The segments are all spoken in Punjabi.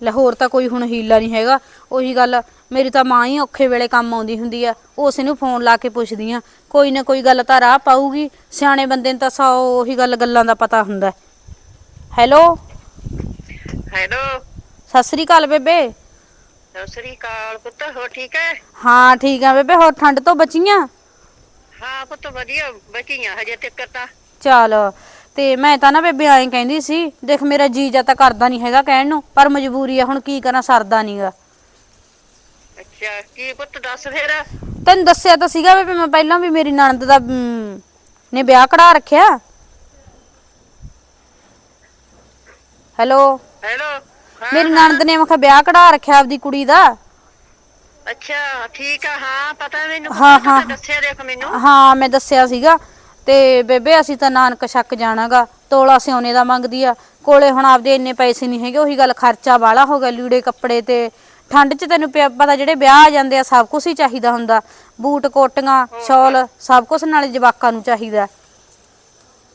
ਲੈ ਹੋਰ ਤਾਂ ਕੋਈ ਹੁਣ ਹੀਲਾ ਨਹੀਂ ਹੈਗਾ। ਉਹੀ ਗੱਲ ਮੇਰੀ ਤਾਂ ਮਾਂ ਹੀ ਔਖੇ ਵੇਲੇ ਕੰਮ ਆਉਂਦੀ ਹੁੰਦੀ ਆ। ਉਸ ਨੂੰ ਫੋਨ ਲਾ ਕੇ ਪੁੱਛਦੀ ਆ ਕੋਈ ਨਾ ਕੋਈ ਗੱਲ ਤਾਂ ਰਾਹ ਪਾਊਗੀ। ਸਿਆਣੇ ਬੰਦੇ ਨੂੰ ਤਾਂ ਸੌ ਉਹੀ ਗੱਲ ਗੱਲਾਂ ਦਾ ਪਤਾ ਹੁੰਦਾ। ਹੈਲੋ? ਹੈਲੋ? ਸਤਿ ਸ੍ਰੀ ਅਕਾਲ ਬੇਬੇ। ਸਤਿ ਸ੍ਰੀ ਅਕਾਲ ਪੁੱਤ ਹੋ ਠੀਕ ਹੈ ਹਾਂ ਠੀਕ ਆ ਬੇਬੇ ਹੋਰ ਠੰਡ ਤੋਂ ਬਚੀਆਂ ਹਾਂ ਪੁੱਤ ਵਧੀਆ ਬਚੀਆਂ ਹਜੇ ਤੱਕ ਤਾਂ। ਚੱਲ ਤੇ ਮੈਂ ਤਾਂ ਨਾ ਬੇਬੇ ਐਂ ਕਹਿੰਦੀ ਸੀ ਦੇਖ ਮੇਰਾ ਜੀ ਜਾ ਤਾਂ ਕਰਦਾ ਨਹੀਂ ਹੈਗਾ ਕਹਿਣ ਨੂੰ ਪਰ ਮਜਬੂਰੀ ਆ ਹੁਣ ਕੀ ਕਰਾਂ ਸਰਦਾ ਨਹੀਂਗਾ। ਅੱਛਾ ਕੀ ਪੁੱਤ ਦੱਸ ਫੇਰ? ਤੈਨੂੰ ਦੱਸਿਆ ਤਾਂ ਸੀਗਾ ਬੇਬੇ ਮੈਂ ਪਹਿਲਾਂ ਵੀ ਮੇਰੀ ਨਣਦ ਦਾ ਅਮ, ਨੇ ਵਿਆਹ ਕਢਾ ਰੱਖਿਆ। ਹੈਲੋ? ਹੈਲੋ? ਹਾਂ ਮੇਰੀ ਨਣਦ ਨੇ ਮਖਾ ਵਿਆਹ ਕਢਾ ਰੱਖਿਆ ਆਪਦੀ ਕੁੜੀ ਦਾ। ਅੱਛਾ ਠੀਕ ਆ ਹਾਂ ਪਤਾ ਮੈਨੂੰ ਹਾਂ, ਹਾਂ। ਦੱਸਿਆ ਦੇਖ ਮੈਨੂੰ। ਹਾਂ ਮੈਂ ਦੱਸਿਆ ਸੀਗਾ। ਤੇ ਬੇਬੇ, ਅਸੀਂ ਤਾਂ ਨਾਨਕ ਛੱਕ ਜਾਣਾਗਾ, ਤੋਲਾ ਸਿਉਨੇ ਦਾ ਮੰਗਦੀ ਆ। ਕੋਲੇ ਹੁਣ ਆਪਦੇ ਇੰਨੇ ਪੈਸੇ ਨਹੀਂ ਹੈਗੇ, ਉਹੀ ਗੱਲ ਖਰਚਾ ਵਾਲਾ ਹੋ ਗਿਆ, ਲੀੜੇ ਕੱਪੜੇ ਤੇ। ਠੰਡ 'ਚ ਤੈਨੂੰ ਪਿਆ- ਪਤਾ ਜਿਹੜੇ ਵਿਆਹ ਆ ਜਾਂਦੇ ਆ, ਸਭ ਕੁਝ ਹੀ ਚਾਹੀਦਾ ਹੁੰਦਾ। ਬੂਟ, ਕੋਟੀਆਂ, ਸ਼ਾਲ, ਸਭ ਕੁਝ ਨਾਲੇ ਜਵਾਕਾਂ ਨੂੰ ਚਾਹੀਦਾ।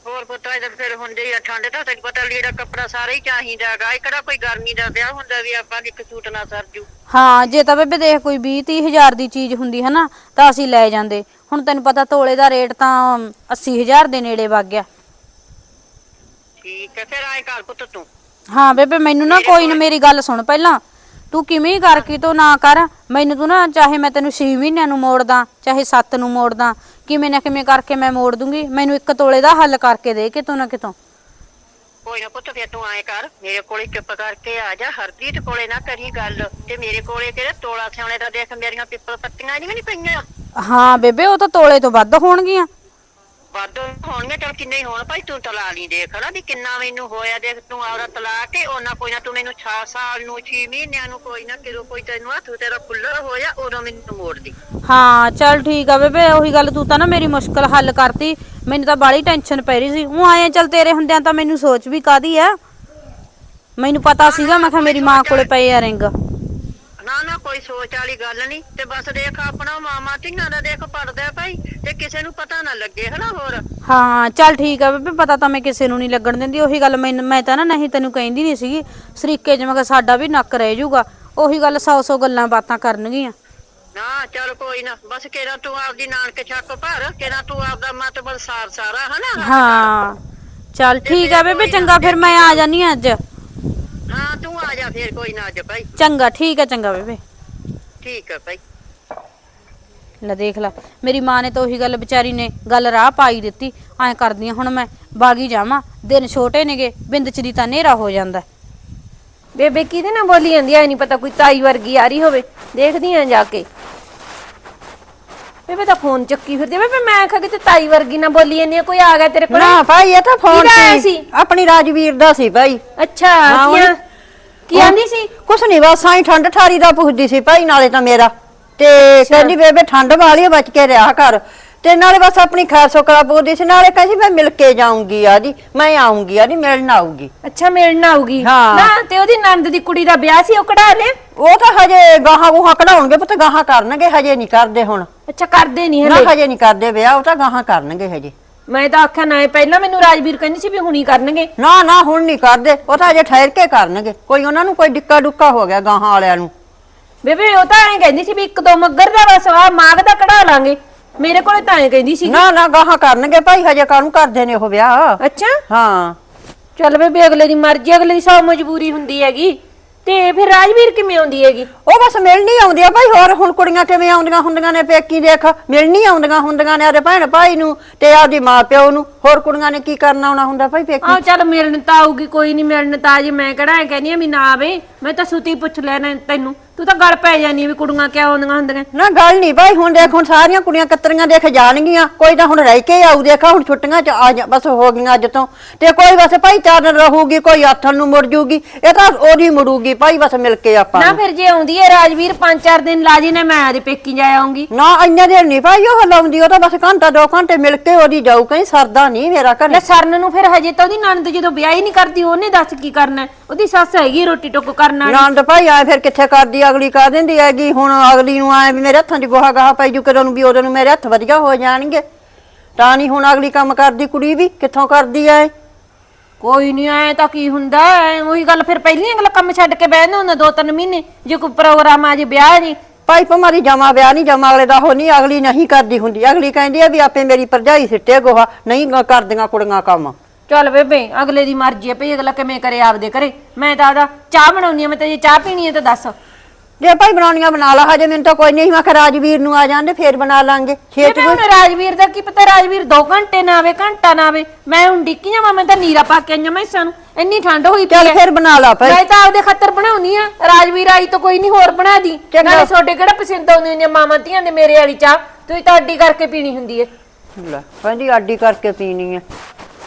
ਹੋਰ ਪੁੱਤ ਇਹਦਾ ਫਿਰ ਹੁੰਦੇ ਹੀ ਆ ਠੰਡ ਤਾਂ ਤੈਨੂੰ ਪਤਾ ਲੀੜਾ ਕੱਪੜਾ ਸਾਰਾ ਹੀ ਚਾਹੀਦਾ ਹੈਗਾ ਇਹ ਕਿਹੜਾ ਕੋਈ ਗਰਮੀ ਦਾ ਵਿਆਹ ਹੁੰਦਾ ਵੀ ਆਪਾਂ ਨੂੰ ਇੱਕ ਸੂਟ ਨਾ ਸਰਜੂ ਹਾਂ ਜੇ ਤਾਂ ਬੇਬੇ ਦੇਖ ਕੋਈ 20 30 ਹਜ਼ਾਰ ਦੀ ਚੀਜ਼ ਹੁੰਦੀ ਹੈ ਨਾ ਤਾਂ ਅਸੀਂ ਲੈ ਜਾਂਦੇ। ਹੁਣ ਤੈਨੂੰ ਪਤਾ ਤੋਲੇ ਦਾ ਰੇਟ ਤਾਂ 80 ਹਜ਼ਾਰ ਦੇ ਨੇੜੇ ਵਗ ਗਿਆ। ਠੀਕ ਹੈ ਫਿਰ ਆਏ ਕਰ ਪੁੱਤ ਤੂੰ। ਹਾਂ ਬੇਬੇ ਮੈਨੂੰ ਨਾ ਕੋਈ ਨਾ ਮੇਰੀ ਗੱਲ ਸੁਣ ਪਹਿਲਾਂ। ਤੂੰ ਕਿਵੇਂ ਕਰ ਕੀ ਤੂੰ ਨਾ ਕਰ? ਮੈਨੂੰ ਤੂੰ ਨਾ ਚਾਹੇ ਮੈਂ ਤੈਨੂੰ 6 ਮਹੀਨਿਆਂ ਨੂੰ ਮੋੜਦਾ ਚਾਹੇ 7 ਨੂੰ ਮੋੜਦਾ ਕਿਵੇਂ ਨਾ ਕਿਵੇਂ ਕਰਕੇ ਮੈਂ ਮੋੜ ਦੂੰਗੀ? ਮੈਨੂੰ ਇੱਕ ਤੋਲੇ ਦਾ ਹੱਲ ਕਰਕੇ ਦੇ ਕਿਤੋਂ ਨਾ ਕਿਤੋਂ। ਕੋਈ ਨਾ ਪੁੱਤ ਫਿਰ ਤੂੰ ਆਏ ਕਰ ਮੇਰੇ ਕੋਲੇ ਚੁੱਪ ਕਰਕੇ ਆ ਜਾ। ਹਰਦੀਤ ਕੋਲੇ ਨਾ ਕਰੀ ਗੱਲ ਤੇ ਮੇਰੇ ਕੋਲੇ ਕਿਹੜੇ ਤੋਲਾ ਸਿਆਉਣੇ ਦਾ ਦੇਖ ਮੇਰੀਆਂ ਪਿੱਪਲ ਪੱਤੀਆਂ ਨਹੀਂ ਨਹੀਂ ਪਈਆਂ। ਹਾਂ ਬੇਬੇ ਉਹ ਤਾਂ ਤੋਲੇ ਤੋਂ ਵੱਧ ਹੋਣਗੀਆਂ। ਵੱਧ ਹੋਣਗੇ ਚਲ ਕਿੰਨੇ ਹੀ ਹੋਣ ਭਾਈ ਤੂੰ ਤਲਾ ਲਈ ਦੇਖ ਨਾ ਵੀ ਕਿੰਨਾ ਮੈਨੂੰ ਹੋਇਆ ਦੇਖ ਤੂੰ ਆਵਰਾ ਤਲਾ ਕੇ ਉਹਨਾਂ ਕੋਈ ਨਾ ਤੂੰ ਮੈਨੂੰ 6 ਸਾਲ ਨੂੰ 6 ਮਹੀਨਿਆਂ ਨੂੰ ਕੋਈ ਨਾ ਕਿਦੋਂ ਕੋਈ ਤੈਨੂੰ ਹੱਥ ਤੇਰਾ ਖੁੱਲਾ ਹੋਇਆ ਉਦੋਂ ਮੈਨੂੰ ਮੋੜ ਦੀ ਹਾਂ ਚੱਲ ਠੀਕ ਆ ਬੇਬੇ ਉਹੀ ਗੱਲ ਤੂੰ ਤਾਂ ਨਾ ਮੇਰੀ ਮੁਸ਼ਕਲ ਹੱਲ ਕਰਤੀ ਮੈਨੂੰ ਤਾਂ ਬਾਲੀ ਟੈਨਸ਼ਨ ਪੈ ਰਹੀ ਸੀ ਉਹ ਆਏ ਆ, ਚੱਲ ਤੇਰੇ ਹੁੰਦਿਆਂ ਤਾਂ ਮੈਨੂੰ ਸੋਚ ਵੀ ਕਾਦੀ ਆ? ਮੈਨੂੰ ਪਤਾ ਸੀਗਾ ਮੈਂ ਕਿਹਾ ਮੇਰੀ ਮਾਂ ਕੋਲੇ ਪਏ ਆ ਰਿੰਗ। ਕੋਈ ਸੋਚ ਵਾਲੀ ਗੱਲ ਨਹੀਂ। ਤੇ ਬਸ ਦੇਖ ਆਪਣਾ ਮਾਮਾ ਧੀਆਂ ਦਾ ਦੇਖ ਪੜਦਾ ਭਾਈ ਤੇ ਕਿਸੇ ਨੂੰ ਪਤਾ ਨਾ ਲੱਗੇ ਹਨਾ ਹੋਰ? ਹਾਂ ਚੱਲ ਠੀਕ ਆ ਬੇਬੇ ਪਤਾ ਤਾਂ ਮੈਂ ਕਿਸੇ ਨੂੰ ਨਹੀਂ ਲੱਗਣ ਦਿੰਦੀ। ਉਹੀ ਗੱਲ ਮੈਨੂੰ ਮੈਂ ਤਾਂ ਨਾ ਨਹੀਂ ਤੈਨੂੰ ਕਹਿੰਦੀ ਨਹੀਂ ਸੀਗੀ। ਸਰੀਕੇ ਜਿਵੇਂ ਕਿ ਸਾਡਾ ਵੀ ਨੱਕ ਰਹਿ ਜਾਊਗਾ। ਉਹੀ ਗੱਲ ਸੌ ਸੌ ਗੱਲਾਂ ਬਾਤਾਂ ਕਰਨਗੀਆਂ। ਨਾ ਚੱਲ ਕੋਈ ਨਾ ਬਸ ਕਿਹੜਾ ਤੂੰ ਆਪਦੀ ਨਾਨਕ ਚੱਕ ਭਰ ਕਿਹੜਾ ਤੂੰ ਆਪਦਾ ਮਤਬਲ ਸਾਰ ਸਾਰਾ ਹਨਾ? ਹਾਂ ਚੱਲ ਠੀਕ ਆ ਬੇਬੇ ਚੰਗਾ ਫਿਰ ਮੈਂ ਆ ਜਾਨੀ ਆਂ ਅੱਜ। ਹਾਂ ਤੂੰ ਆ ਜਾ ਫੇਰ ਕੋਈ ਨਾ ਅੱਜ ਭਾਈ। ਚੰਗਾ ਠੀਕ ਆ ਚੰਗਾ ਬੇਬੇ। ਠੀਕ ਹੈ ਭਾਈ। ਲੈ ਦੇਖ ਲੈ ਮੇਰੀ ਮਾਂ ਨੇ ਤਾਂ ਉਹੀ ਗੱਲ ਵਿਚਾਰੀ ਨੇ ਗੱਲ ਰਾਹ ਪਾਈ ਦਿੱਤੀ ਐਂ ਕਰਦੀਆਂ ਹੁਣ ਮੈਂ ਬਾਗੀ ਜਾਵਾਂ ਦਿਨ ਛੋਟੇ ਨੇਗੇ ਬਿੰਦ ਚ ਦੀ ਤਾਂ ਹਨੇਰਾ ਹੋ ਜਾਂਦਾ। ਬੇਬੇ ਕਿਹਦੇ ਨਾਲ ਬੋਲੀ ਜਾਂਦੀ ਐ ਨਹੀਂ ਪਤਾ ਕੋਈ ਤਾਈ ਵਰਗੀ ਆ ਰਹੀ ਹੋਵੇ ਦੇਖਦੀ ਆ ਜਾ ਕੇ। ਬੇਬੇ ਤਾਂ ਫੋਨ ਚੱਕੀ ਫਿਰਦੀ ਆ। ਬੇਬੇ ਮੈਂ ਆਖਿਆ ਕਿ ਤੇ ਤਾਈ ਵਰਗੀ ਨਾਲ ਬੋਲੀ ਜਾਂਦੀ ਆ ਕੋਈ ਆ ਗਿਆ ਤੇਰੇ ਕੋਲ? ਨਾ ਭਾਈ ਇਹ ਤਾਂ ਫੋਨ ਕਿਹਦਾ ਆਇਆ ਸੀ। ਸੀ? ਆਪਣੀ ਰਾਜਵੀਰ ਦਾ ਸੀ ਭਾਈ। ਅੱਛਾ ਹਾਂ, ਕੀ ਆਂਦੀ ਸੀ? ਕੁਛ ਨਹੀਂ ਬਸ ਆਈ ਠੰਡ ਠਾਰੀ ਦਾ ਪੁੱਛਦੀ ਸੀ ਭਾਈ ਨਾਲੇ ਤਾਂ ਮੇਰਾ। ਤੇ ਕਹਿੰਦੀ ਬੇਬੇ ਠੰਡ ਵਾਲੀ ਆ, ਬਚ ਕੇ ਰਿਹਾ ਕਰ ਤੇ ਨਾਲੇ ਬਸ ਆਪਣੀ ਖੈਰ ਸੁਕਰਾ ਪੁੱਛਦੀ ਸੀ ਨਾਲੇ ਕਹਿੰਦੀ ਮੈਂ ਮਿਲ ਕੇ ਜਾਊਂਗੀ ਆਦੀ ਮੈਂ ਆਊਂਗੀ ਆਦੀ ਮਿਲਣ ਆਊਗੀ। ਅੱਛਾ ਮਿਲਣ ਆਊਗੀ। ਹਾਂ। ਨਾ ਤੇ ਉਹਦੀ ਨੰਦ ਦੀ ਕੁੜੀ ਦਾ ਵਿਆਹ ਸੀ ਉਹ ਕਢਾ ਲਿਆ ਉਹ ਤਾਂ ਹਜੇ ਗਾਹਾਂ ਗੂਹਾਂ ਕਢਾਉਣਗੇ ਪੁੱਤ ਗਾਹਾਂ ਕਰਨਗੇ ਹਜੇ ਨਹੀਂ ਕਰਦੇ ਹੁਣ। ਅੱਛਾ ਕਰਦੇ ਨਹੀਂ ਨਾ ਹਲੇ ਹਜੇ ਨਹੀਂ ਕਰਦੇ ਵਿਆਹ ਉਹ ਤਾਂ ਗਾਹਾਂ ਕਰਨਗੇ ਹਜੇ। ਮੈਂ ਤਾਂ ਆਖਿਆ ਨਾ ਇਹ ਪਹਿਲਾਂ ਮੈਨੂੰ ਰਾਜਵੀਰ ਕਹਿੰਦੀ ਸੀ ਵੀ ਹੁਣੀ ਕਰਨਗੇ। ਨਾ ਨਾ ਹੁਣ ਨਹੀਂ ਕਰਦੇ। ਉਹ ਤਾਂ ਹਜੇ ਠਹਿਰ ਕੇ ਕਰਨਗੇ। ਕੋਈ ਉਹਨਾਂ ਨੂੰ ਕੋਈ ਡਿੱਕਾ ਡੁੱਕਾ ਹੋ ਗਿਆ ਗਾਹਾਂ ਵਾਲਿਆਂ ਨੂੰ। ਬੇਬੇ ਉਹ ਤਾਂ ਐਂ ਕਹਿੰਦੀ ਸੀ ਵੀ ਇੱਕ ਦੋ ਮੱਗਰ ਦਾ ਬਸ ਆ ਮਾਗ ਦਾ ਕਢਾ ਲਾਂਗੇ। ਮੇਰੇ ਕੋਲੇ ਤਾਂ ਐਂ ਕਹਿੰਦੀ ਸੀ ਨਾ ਨਾ ਗਾਹਾਂ ਕਰਨਗੇ ਭਾਈ ਹਜੇ ਕਾਹਨੂੰ ਕਰਦੇ ਨੇ ਉਹ ਵਿਆਹ। ਅੱਛਾ। ਹਾਂ। ਚੱਲ ਬੇਬੇ ਅਗਲੇ ਦੀ ਮਰਜ਼ੀ ਅਗਲੇ ਦੀ ਸੌ ਮਜਬੂਰੀ ਹੁੰਦੀ ਹੈਗੀ। ਤੇ ਫਿਰ ਰਾਜਵੀਰ ਕਿਵੇਂ ਆਉਂਦੀ ਹੈਗੀ? ਉਹ ਬਸ ਮਿਲਣੀ ਆਉਂਦੀ ਆ ਭਾਈ ਹੋਰ ਹੁਣ ਕੁੜੀਆਂ ਕਿਵੇਂ ਆਉਂਦੀਆਂ ਹੁੰਦੀਆਂ ਨੇ ਪੇਕੀ ਦੇਖ। ਮਿਲਣੀ ਆਉਂਦੀਆਂ ਹੁੰਦੀਆਂ ਨੇ ਆਦੇ ਭੈਣ ਭਾਈ ਨੂੰ ਤੇ ਆਪਦੀ ਮਾਂ ਪਿਓ ਨੂੰ। ਹੋਰ ਕੁੜੀਆਂ ਨੇ ਕੀ ਕਰਨਾ ਆਉਣਾ ਹੁੰਦਾ ਭਾਈ ਪੇਕੀ? ਆਹ ਚੱਲ ਮਿਲਣ ਤਾਂ ਆਊਗੀ ਕੋਈ ਨਹੀਂ ਮਿਲਣ ਤਾਂ ਜੇ ਮੈਂ ਕਿਹੜਾ ਐ ਕਹਿੰਦੀ ਆ ਵੀ ਨਾ ਆਵੇ। ਮੈਂ ਤਾਂ ਸੁਤੀ ਪੁੱਛ ਲੈਣਾ ਤੈਨੂੰ। ਤੂੰ ਤਾਂ ਗੱਲ ਪੈ ਜਾਨੀ ਵੀ ਕੁੜੀਆਂ ਕਿਉਂ ਆਉਂਦੀਆਂ ਹੁੰਦੀਆਂ। ਨਾ ਗੱਲ ਨਹੀਂ ਭਾਈ ਹੁਣ ਦੇਖ ਹੁਣ ਸਾਰੀਆਂ ਕੁੜੀਆਂ ਕਤਰੀਆਂ ਦੇਖ ਜਾਣਗੀਆਂ। ਕੋਈ ਤਾਂ ਹੁਣ ਰਹਿ ਕੇ ਆਊ ਦੇਖਾ ਹੁਣ ਛੁੱਟੀਆਂ ਚ ਆ ਜਾ ਬਸ ਹੋ ਗਈਆਂ ਅੱਜ ਤੋਂ। ਤੇ ਕੋਈ ਬਸ ਭਾਈ ਚਾਰ ਦਿਨ ਰਹੂਗੀ ਕੋਈ ਆਥਣ ਨੂੰ ਮੁੜ ਜੂਗੀ। ਇਹ ਤਾਂ ਉਹਦੀ ਮੁੜੂਗੀ ਭਾਈ ਬਸ ਮਿਲ ਕੇ ਆਪਾਂ ਨਾ। ਫਿਰ ਜੇ ਆਉਂਦੀ ਹੈ ਰਾਜਵੀਰ ਪੰਜ ਚਾਰ ਦਿਨ ਲਾ ਜੇ ਨਾ ਮੈਂ ਆਦੇ ਪੇਕੀ ਜਾ ਆਉਂਗੀ। ਨਾ ਇੰਨੇ ਦਿਨ ਨਹੀਂ ਭਾਈ ਉਹ ਲਾਉਂਦੀ ਉਹ ਤਾਂ ਬਸ ਘੰਟਾ ਦੋ ਘੰਟੇ ਮਿਲ ਕੇ ਉਹਦੀ ਜਾਊ ਕਹੀਂ ਸਰਦਾ ਨਹੀਂ ਮੇਰਾ ਘਰੇ। ਲੈ ਸਰਨ ਨੂੰ ਫਿਰ ਹਜੇ ਤਾਂ ਉਹਦੀ ਨਣਦ ਜਦੋਂ ਵਿਆਹ ਹੀ ਨਹੀਂ ਕਰਦੀ ਉਹਨੇ ਦੱਸ ਕੀ ਕਰਨਾ? ਉਹਦੀ ਸੱਸ ਹੈਗੀ ਰੋਟੀ ਟੁੱਕ ਕਰਨ ਵਾਲੀ। ਨੰਦ ਭਾਈ ਆਏ ਫਿਰ ਕਿੱਥੇ ਕਰਦੀ ਅਗਲੀ ਕਰ ਦਿੰਦੀ ਹੈਗੀ ਹੁਣ ਅਗਲੀ ਨੂੰ ਆਏ ਵੀ ਮੇਰੇ ਹੱਥਾਂ 'ਚ ਗੋਹਾ ਗਾਹ ਪਈ ਜੂ ਕਦੋਂ ਨੂੰ ਵੀ ਉਦੋਂ ਨੂੰ ਮੇਰੇ ਹੱਥ ਵਧੀਆ ਹੋ ਜਾਣਗੇ। ਤਾਂ ਨਹੀਂ ਹੁਣ ਅਗਲੀ ਕੰਮ ਕਰਦੀ ਕੁੜੀ ਵੀ ਕਿੱਥੋਂ ਕਰਦੀ ਐ? ਕੋਈ ਨਹੀਂ ਆਏ ਤਾਂ ਕੀ ਹੁੰਦਾ ਐ? ਉਹੀ ਗੱਲ ਫਿਰ ਪਹਿਲੀਆਂ ਗੱਲ ਕੰਮ ਛੱਡ ਕੇ ਬਹਿੰਦੇ ਹੁੰਦੇ ਦੋ ਤਿੰਨ ਮਹੀਨੇ ਜੇ ਕੋਈ ਪ੍ਰੋਗਰਾਮ ਆ ਜੇ ਵਿਆਹ ਜੀ। ਭਾਈ ਪਮਾਰੀ ਜਮਾ ਵਿਆਹ ਨਹੀਂ ਜਮਾ ਅਗਲੇ ਦਾ ਹੋ ਨਹੀਂ ਅਗਲੀ ਨਹੀਂ ਕਰਦੀ ਹੁੰਦੀ। ਅਗਲੀ ਕਹਿੰਦੀ ਆ ਵੀ ਆਪੇ ਮੇਰੀ ਭਰਜਾਈ ਸਿੱਟੇ ਗੋਹਾ ਨਹੀਂ ਗ- ਕਰਦੀਆਂ ਕੁੜੀਆਂ ਕੰਮ। ਚੱਲ ਬੇਬੇ ਅਗਲੇ ਦੀ ਮਰਜ਼ੀ ਹੈ ਭਈ ਅਗਲਾ ਕਿਵੇਂ ਕਰੇ ਆਪਦੇ ਕਰੇ ਮੈਂ ਤਾਂ ਆਦਾ ਚਾਹ ਬਣਾਉਣੀ ਆ ਮੈਂ ਤੇ ਜੇ ਚਾਹ ਪੀਣੀ ਹੈ ਤਾਂ ਦੱਸ। ਜੇ ਭਾਈ ਬਣਾਉਣੀਆਂ ਬਣਾ ਲਾ ਹਜੇ ਮੈਨੂੰ ਤਾਂ ਕੋਈ ਨਹੀਂ ਮੈਂ ਕਿਹਾ ਰਾਜਵੀਰ ਨੂੰ ਆ ਜਾਂਦੇ ਫੇਰ ਬਣਾ ਲਾਂਗੇ। ਛੇਤ ਬੇਬੇ ਹੁਣ ਰਾਜਵੀਰ ਦਾ ਕੀ ਪਤਾ ਰਾਜਵੀਰ 2 ਘੰਟੇ ਨਾ ਆਵੇ ਘੰਟਾ ਨਾ ਆਵੇ। ਮੈਂ ਹੁਣ ਡਿੱਕੀ ਜਾਵਾਂ ਮੈਂ ਤਾਂ ਨੀਰਾ ਪਾ ਕੇ ਆਈਆਂ ਮੈਂ ਸਾਨੂੰ ਇੰਨੀ ਠੰਡ ਹੋਈ ਪਈ ਚੱਲ ਹੈ। ਫੇਰ ਬਣਾ ਲਾ ਭਾਈ। ਮੈਂ ਤਾਂ ਆਪਦੇ ਖਾਤਰ ਬਣਾਉਣੀ ਆ। ਰਾਜਵੀਰ ਆਈ ਤਾਂ ਕੋਈ ਨਹੀਂ ਹੋਰ ਬਣਾ ਦੀ। ਚੰਗਾ। ਨਾਲੇ ਤੁਹਾਡੇ ਕਿਹੜਾ ਪਸੰਦ ਆਉਂਦੀ ਨੇ ਮਾਮਾ ਧੀਆਂ ਦੇ ਮੇਰੇ ਵਾਲੀ ਚਾਹ? ਤੁਸੀਂ ਤਾਂ ਅੱਡੀ ਕਰਕੇ ਪੀਣੀ ਹੁੰਦੀ ਏ। ਲੈ ਕਹਿੰਦੀ ਆਡੀ ਕਰਕੇ ਪੀਣੀ ਐ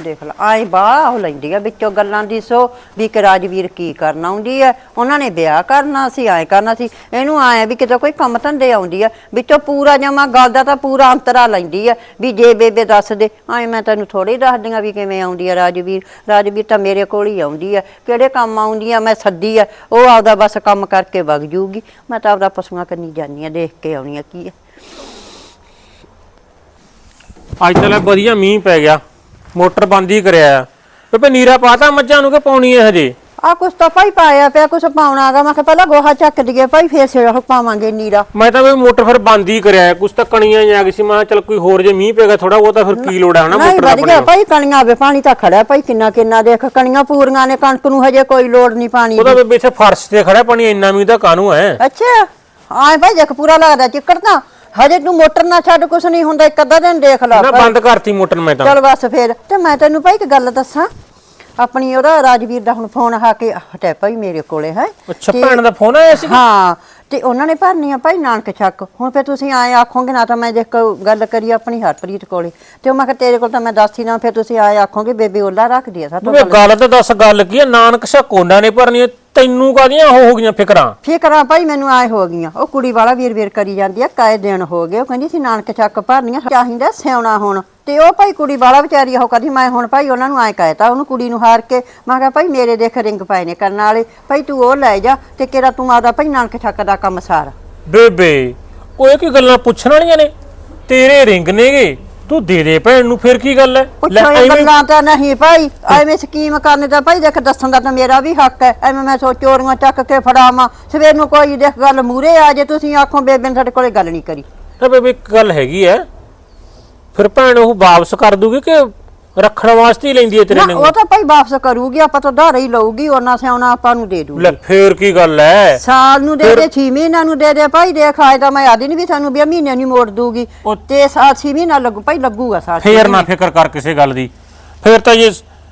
ਦੇਖ ਲਾ, ਆਏ ਬਾਹ ਉਹ ਲੈਂਦੀ ਆ ਵਿੱਚੋਂ ਗੱਲਾਂ ਦੀ, ਸੋ ਵੀ ਕਿ ਰਾਜਵੀਰ ਕੀ ਕਰਨਾ ਆਉਂਦੀ ਐ ਉਹਨਾਂ ਨੇ ਵਿਆਹ ਕਰਨਾ ਸੀ ਐ ਕਰਨਾ ਸੀ। ਇਹਨੂੰ ਆਏ ਵੀ ਕਿਤੇ ਕੋਈ ਕੰਮ ਧੰਦੇ ਆਉਂਦੀ ਆ। ਵਿੱਚੋਂ ਪੂਰਾ ਜਮਾ ਗੱਲ ਦਾ ਤਾਂ ਪੂਰਾ ਅੰਤਰਾ ਲੈਂਦੀ ਆ ਵੀ ਜੇ ਬੇਬੇ ਦੱਸ ਦੇ। ਆਏ ਮੈਂ ਤੈਨੂੰ ਥੋੜੀ ਹੀ ਦੱਸਦੀ ਵੀ ਕਿਵੇਂ ਆਉਂਦੀ ਆ ਰਾਜਵੀਰ। ਰਾਜਵੀਰ ਤਾਂ ਮੇਰੇ ਕੋਲ ਹੀ ਆਉਂਦੀ ਆ। ਕਿਹੜੇ ਕੰਮ ਆਉਂਦੀ ਆ? ਮੈਂ ਸੱਦੀ ਆ। ਉਹ ਆਪਦਾ ਬਸ ਕੰਮ ਕਰਕੇ ਵਗ ਜੂਗੀ। ਮੈਂ ਤਾਂ ਆਪਦਾ ਪਸ਼ੂਆਂ ਕੰਨੀ ਜਾਨੀ ਆ, ਦੇਖ ਕੇ ਆਉਣੀ ਆ ਕੀ ਐ ਅੱਜ ਤਾਂ ਲੈ ਵਧੀਆ ਮੀਂਹ ਪੈ ਗਿਆ। ਮੋਟਰ ਬੰਦ ਹੀ ਕਰਿਆ ਆ। ਤੇ ਨੀਰਾ ਪਾਤਾ ਮੱਝਾਂ ਨੂੰ ਕਿ ਪਾਉਣੀ ਐ ਹਜੇ? ਆ ਕੁਛ ਤਾਂ ਭਾਈ ਪਾਇਆ ਪਿਆ ਕੁਛ ਪਾਉਣਾ ਹੈਗਾ ਮੈਂ ਕਿਹਾ ਪਹਿਲਾਂ ਗੋਹਾ ਚੱਕ ਦਈਏ ਭਾਈ ਫੇਰ ਸਿਰ ਪਾਵਾਂਗੇ ਨੀਰਾ। ਮੈਂ ਤਾਂ ਵੀ ਮੋਟਰ ਫਿਰ ਬੰਦ ਹੀ ਕਰਿਆ। ਕੁਛ ਤਾਂ ਕਣੀਆਂ ਹੀ ਆ ਗਈ ਸੀ। ਮੈਂ ਕਿਹਾ ਚੱਲ ਕੋਈ ਹੋਰ ਜੇ ਮੀਂਹ ਪਏਗਾ ਥੋੜਾ ਉਹ ਤਾਂ ਫਿਰ ਕੀ ਲੋੜ ਹੈ ਹਨਾ ਨਹੀਂ ਮੋਟਰ ਦਾ ਵਧੀਆ ਆਪਣੇ ਭਾਈ ਕਣੀਆਂ ਵੇ ਪਾਣੀ ਤਾਂ ਖੜਾ ਭਾਈ ਕਿੰਨਾ ਕਿੰਨਾ ਦੇਖ ਕਣੀਆਂ ਪੂਰੀਆਂ ਨੇ ਕਣਕ ਨੂੰ ਹਜੇ ਕੋਈ ਲੋੜ ਨਹੀਂ ਪਾਣੀ ਉਹਦਾ ਦੀ। ਬੇਬੇ ਇੱਥੇ ਫਰਸ਼ ਤੇ ਖੜਾ ਪਾਣੀ ਇੰਨਾ ਮੀਂਹ ਦਾ ਕਾਹਨੂੰ ਹੈ? ਅੱਛਾ ਆਏ ਭਾਈ ਦੇਖ ਪੂਰਾ ਲੱਗਦਾ ਚਿੱਕੜ ਤਾਂ। ਹਜੇ ਤੂੰ ਮੋਟਰ ਨਾ ਛੱਡ ਕੁਛ ਨਹੀਂ ਹੁੰਦਾ ਇੱਕ ਅੱਧਾ ਦਿਨ ਦੇਖ ਲਾ ਨਾ। ਬੰਦ ਕਰਤੀ ਮੋਟਰ ਮੈਂ ਤਾਂ। ਚਲ ਬਸ ਫੇਰ। ਤੇ ਮੈਂ ਤੈਨੂੰ ਭਾਈ ਇੱਕ ਗੱਲ ਦੱਸਾਂ ਆਪਣੀ ਉਹਦਾ ਰਾਜਵੀਰ ਦਾ ਹੁਣ ਫੋਨ ਆ ਕੇ ਹਟਿਆ ਭਾਈ ਮੇਰੇ ਕੋਲੇ ਹੈ। ਅੱਛਾ ਭੈਣ ਦਾ ਫੋਨ ਆਇਆ ਸੀ ਹਾਂ ਤੇ ਉਹਨਾਂ ਨੇ ਭਰਨੀ ਆ ਭਾਈ ਨਾਨਕ ਚੱਕ ਹੁਣ ਫੇ ਤੁਸੀਂ ਆਏ ਆਖੋਗੇ ਨਾ ਤਾਂ ਮੈਂ ਜੇ ਗੱਲ ਕਰੀ ਆਪਣੀ ਹਰਪ੍ਰੀਤ ਕੋਲੇ। ਤੇ ਉਹ ਮੈਂ ਕਿਹਾ ਤੇਰੇ ਕੋਲ ਤਾਂ ਮੈਂ ਦੱਸੀ ਨਾ ਫਿਰ ਤੁਸੀਂ ਆਏ ਆਖੋਗੇ ਬੇਬੇ ਉਹਲਾ ਰੱਖਦੀ ਆ ਸਾਤੋਂ ਵੇ ਗੱਲ। ਤਾਂ ਦੱਸ ਗੱਲ ਕੀ ਹੈ ਨਾਨਕ ਸ਼ਕੋਂਡਾ ਨੇ ਭਰਨੀ ਹੈ, ਤੈਨੂੰ ਕਾਦੀਆਂ ਹੋ ਹੋ ਗਈਆਂ ਫਿਕਰਾਂ? ਫਿਕਰਾਂ ਭਾਈ ਮੈਨੂੰ ਆਏ ਹੋ ਗਈਆਂ। ਉਹ ਕੁੜੀ ਵਾਲਾ ਵੀਰ ਵੀਰ ਕਰੀ ਜਾਂਦੀ ਆ ਕਾਏ ਦਿਨ ਹੋ ਗਏ? ਉਹ ਕਹਿੰਦੀ ਸੀ ਨਾਨਕ ਚੱਕ ਭਰਨੀਆਂ ਚਾਹੀਦਾ ਸਿਆਉਣਾ ਹੁਣ। ਤੇ ਉਹ ਭਾਈ ਕੁੜੀ ਵਾਲਾ ਵਿਚਾਰੀ ਉਹ ਕਹਿੰਦੀ ਮੈਂ ਹੁਣ ਭਾਈ ਉਹਨਾਂ ਨੂੰ ਆਏ ਕਹਿਤਾ ਉਹਨੂੰ ਕੁੜੀ ਨੂੰ ਹਾਰ ਕੇ। ਮੈਂ ਕਿਹਾ ਭਾਈ ਮੇਰੇ ਦੇਖ ਰਿੰਗ ਪਾਏ ਨੇ ਕਰਨ ਵਾਲੇ। ਭਾਈ ਤੂੰ ਉਹ ਲੈ ਜਾ ਤੇ ਕਿਹੜਾ ਤੂੰ ਆਦਾ ਭਾਈ ਨਾਨਕ ਚੱਕ ਦਾ ਕੰਮ ਸਾਰ। ਬੇਬੇ ਉਹ ਇਹ ਕੀ ਗੱਲਾਂ ਪੁੱਛਣ ਵਾਲੀਆਂ ਨੇ? ਤੇਰੇ ਰਿੰਗ ਨੇਗੇ। ਤੂੰ ਦੇ ਦੇ ਭੈਣ ਨੂੰ ਫਿਰ ਕੀ ਗੱਲ ਹੈ? ਲੈ ਪੁੱਛੋ ਇਹ ਐਵੇਂ- ਗੱਲਾਂ ਤਾਂ ਨਹੀਂ ਭਾਈ ਐਵੇਂ ਸਕੀਮ ਕਰਨ ਦਾ ਭਾਈ ਦੇਖ ਦੱਸਣ ਦਾ ਤਾਂ ਮੇਰਾ ਵੀ ਹੱਕ ਹੈ। ਐਵੇਂ ਮੈਂ ਸੋ ਚੋਰੀਆਂ ਚੱਕ ਕੇ ਫੜਾਵਾਂ। ਸਵੇਰ ਨੂੰ ਕੋਈ ਦੇਖ ਗੱਲ ਮੂਰੇ ਆ ਜੇ ਤੁਸੀਂ ਆਖੋ ਬੇਬੇ ਨੇ ਸਾਡੇ ਕੋਲੇ ਗੱਲ ਨਹੀਂ ਕਰੀ। ਤਾਂ ਬੇਬੇ ਇੱਕ ਗੱਲ ਹੈਗੀ ਐ ਫਿਰ ਭੈਣ ਉਹ ਵਾਪਸ ਕਰ ਦੂਗੀ ਕਿ ਰੱਖਣ ਵਾਸਤੇ ਹੀ ਲੈਂਦੀ ਐ ਤੇਰੇ ਨਾ ਉਹ ਤਾਂ ਭਾਈ ਵਾਪਸ ਕਰੂਗੀ ਆਪਾਂ ਤਾਂ ਧਾਰਾ ਹੀ ਲਊਗੀ ਉਹਨਾਂ ਸਿਆਉਣਾ ਆਪਾਂ ਨੂੰ ਦੇ ਦੂ ਲੈ ਫੇਰ ਕੀ ਗੱਲ ਐ? ਸਾਲ ਨੂੰ ਦੇ ਦੇ 6 ਮਹੀਨਿਆਂ ਨੂੰ ਦੇ ਦੇ ਭਾਈ ਦੇਖ ਆਏ ਤਾਂ ਮੈਂ ਆਦੀ ਨਹੀਂ ਵੀ ਸਾਨੂੰ ਵੀ ਮਹੀਨੇ ਨਹੀਂ ਮੋੜ ਦੂਗੀ। ਉਹ- ਤੇ ਸਾਲ 6 ਮਹੀਨਾ ਲੱਗੂ ਭਾਈ ਲੱਗੂਗਾ ਸਾਲ ਛੇ ਫੇਰ ਨਾ। ਫਿਕਰ ਕਰ ਕਿਸੇ ਗੱਲ ਦੀ। ਫੇਰ ਤਾਂ ਜੇ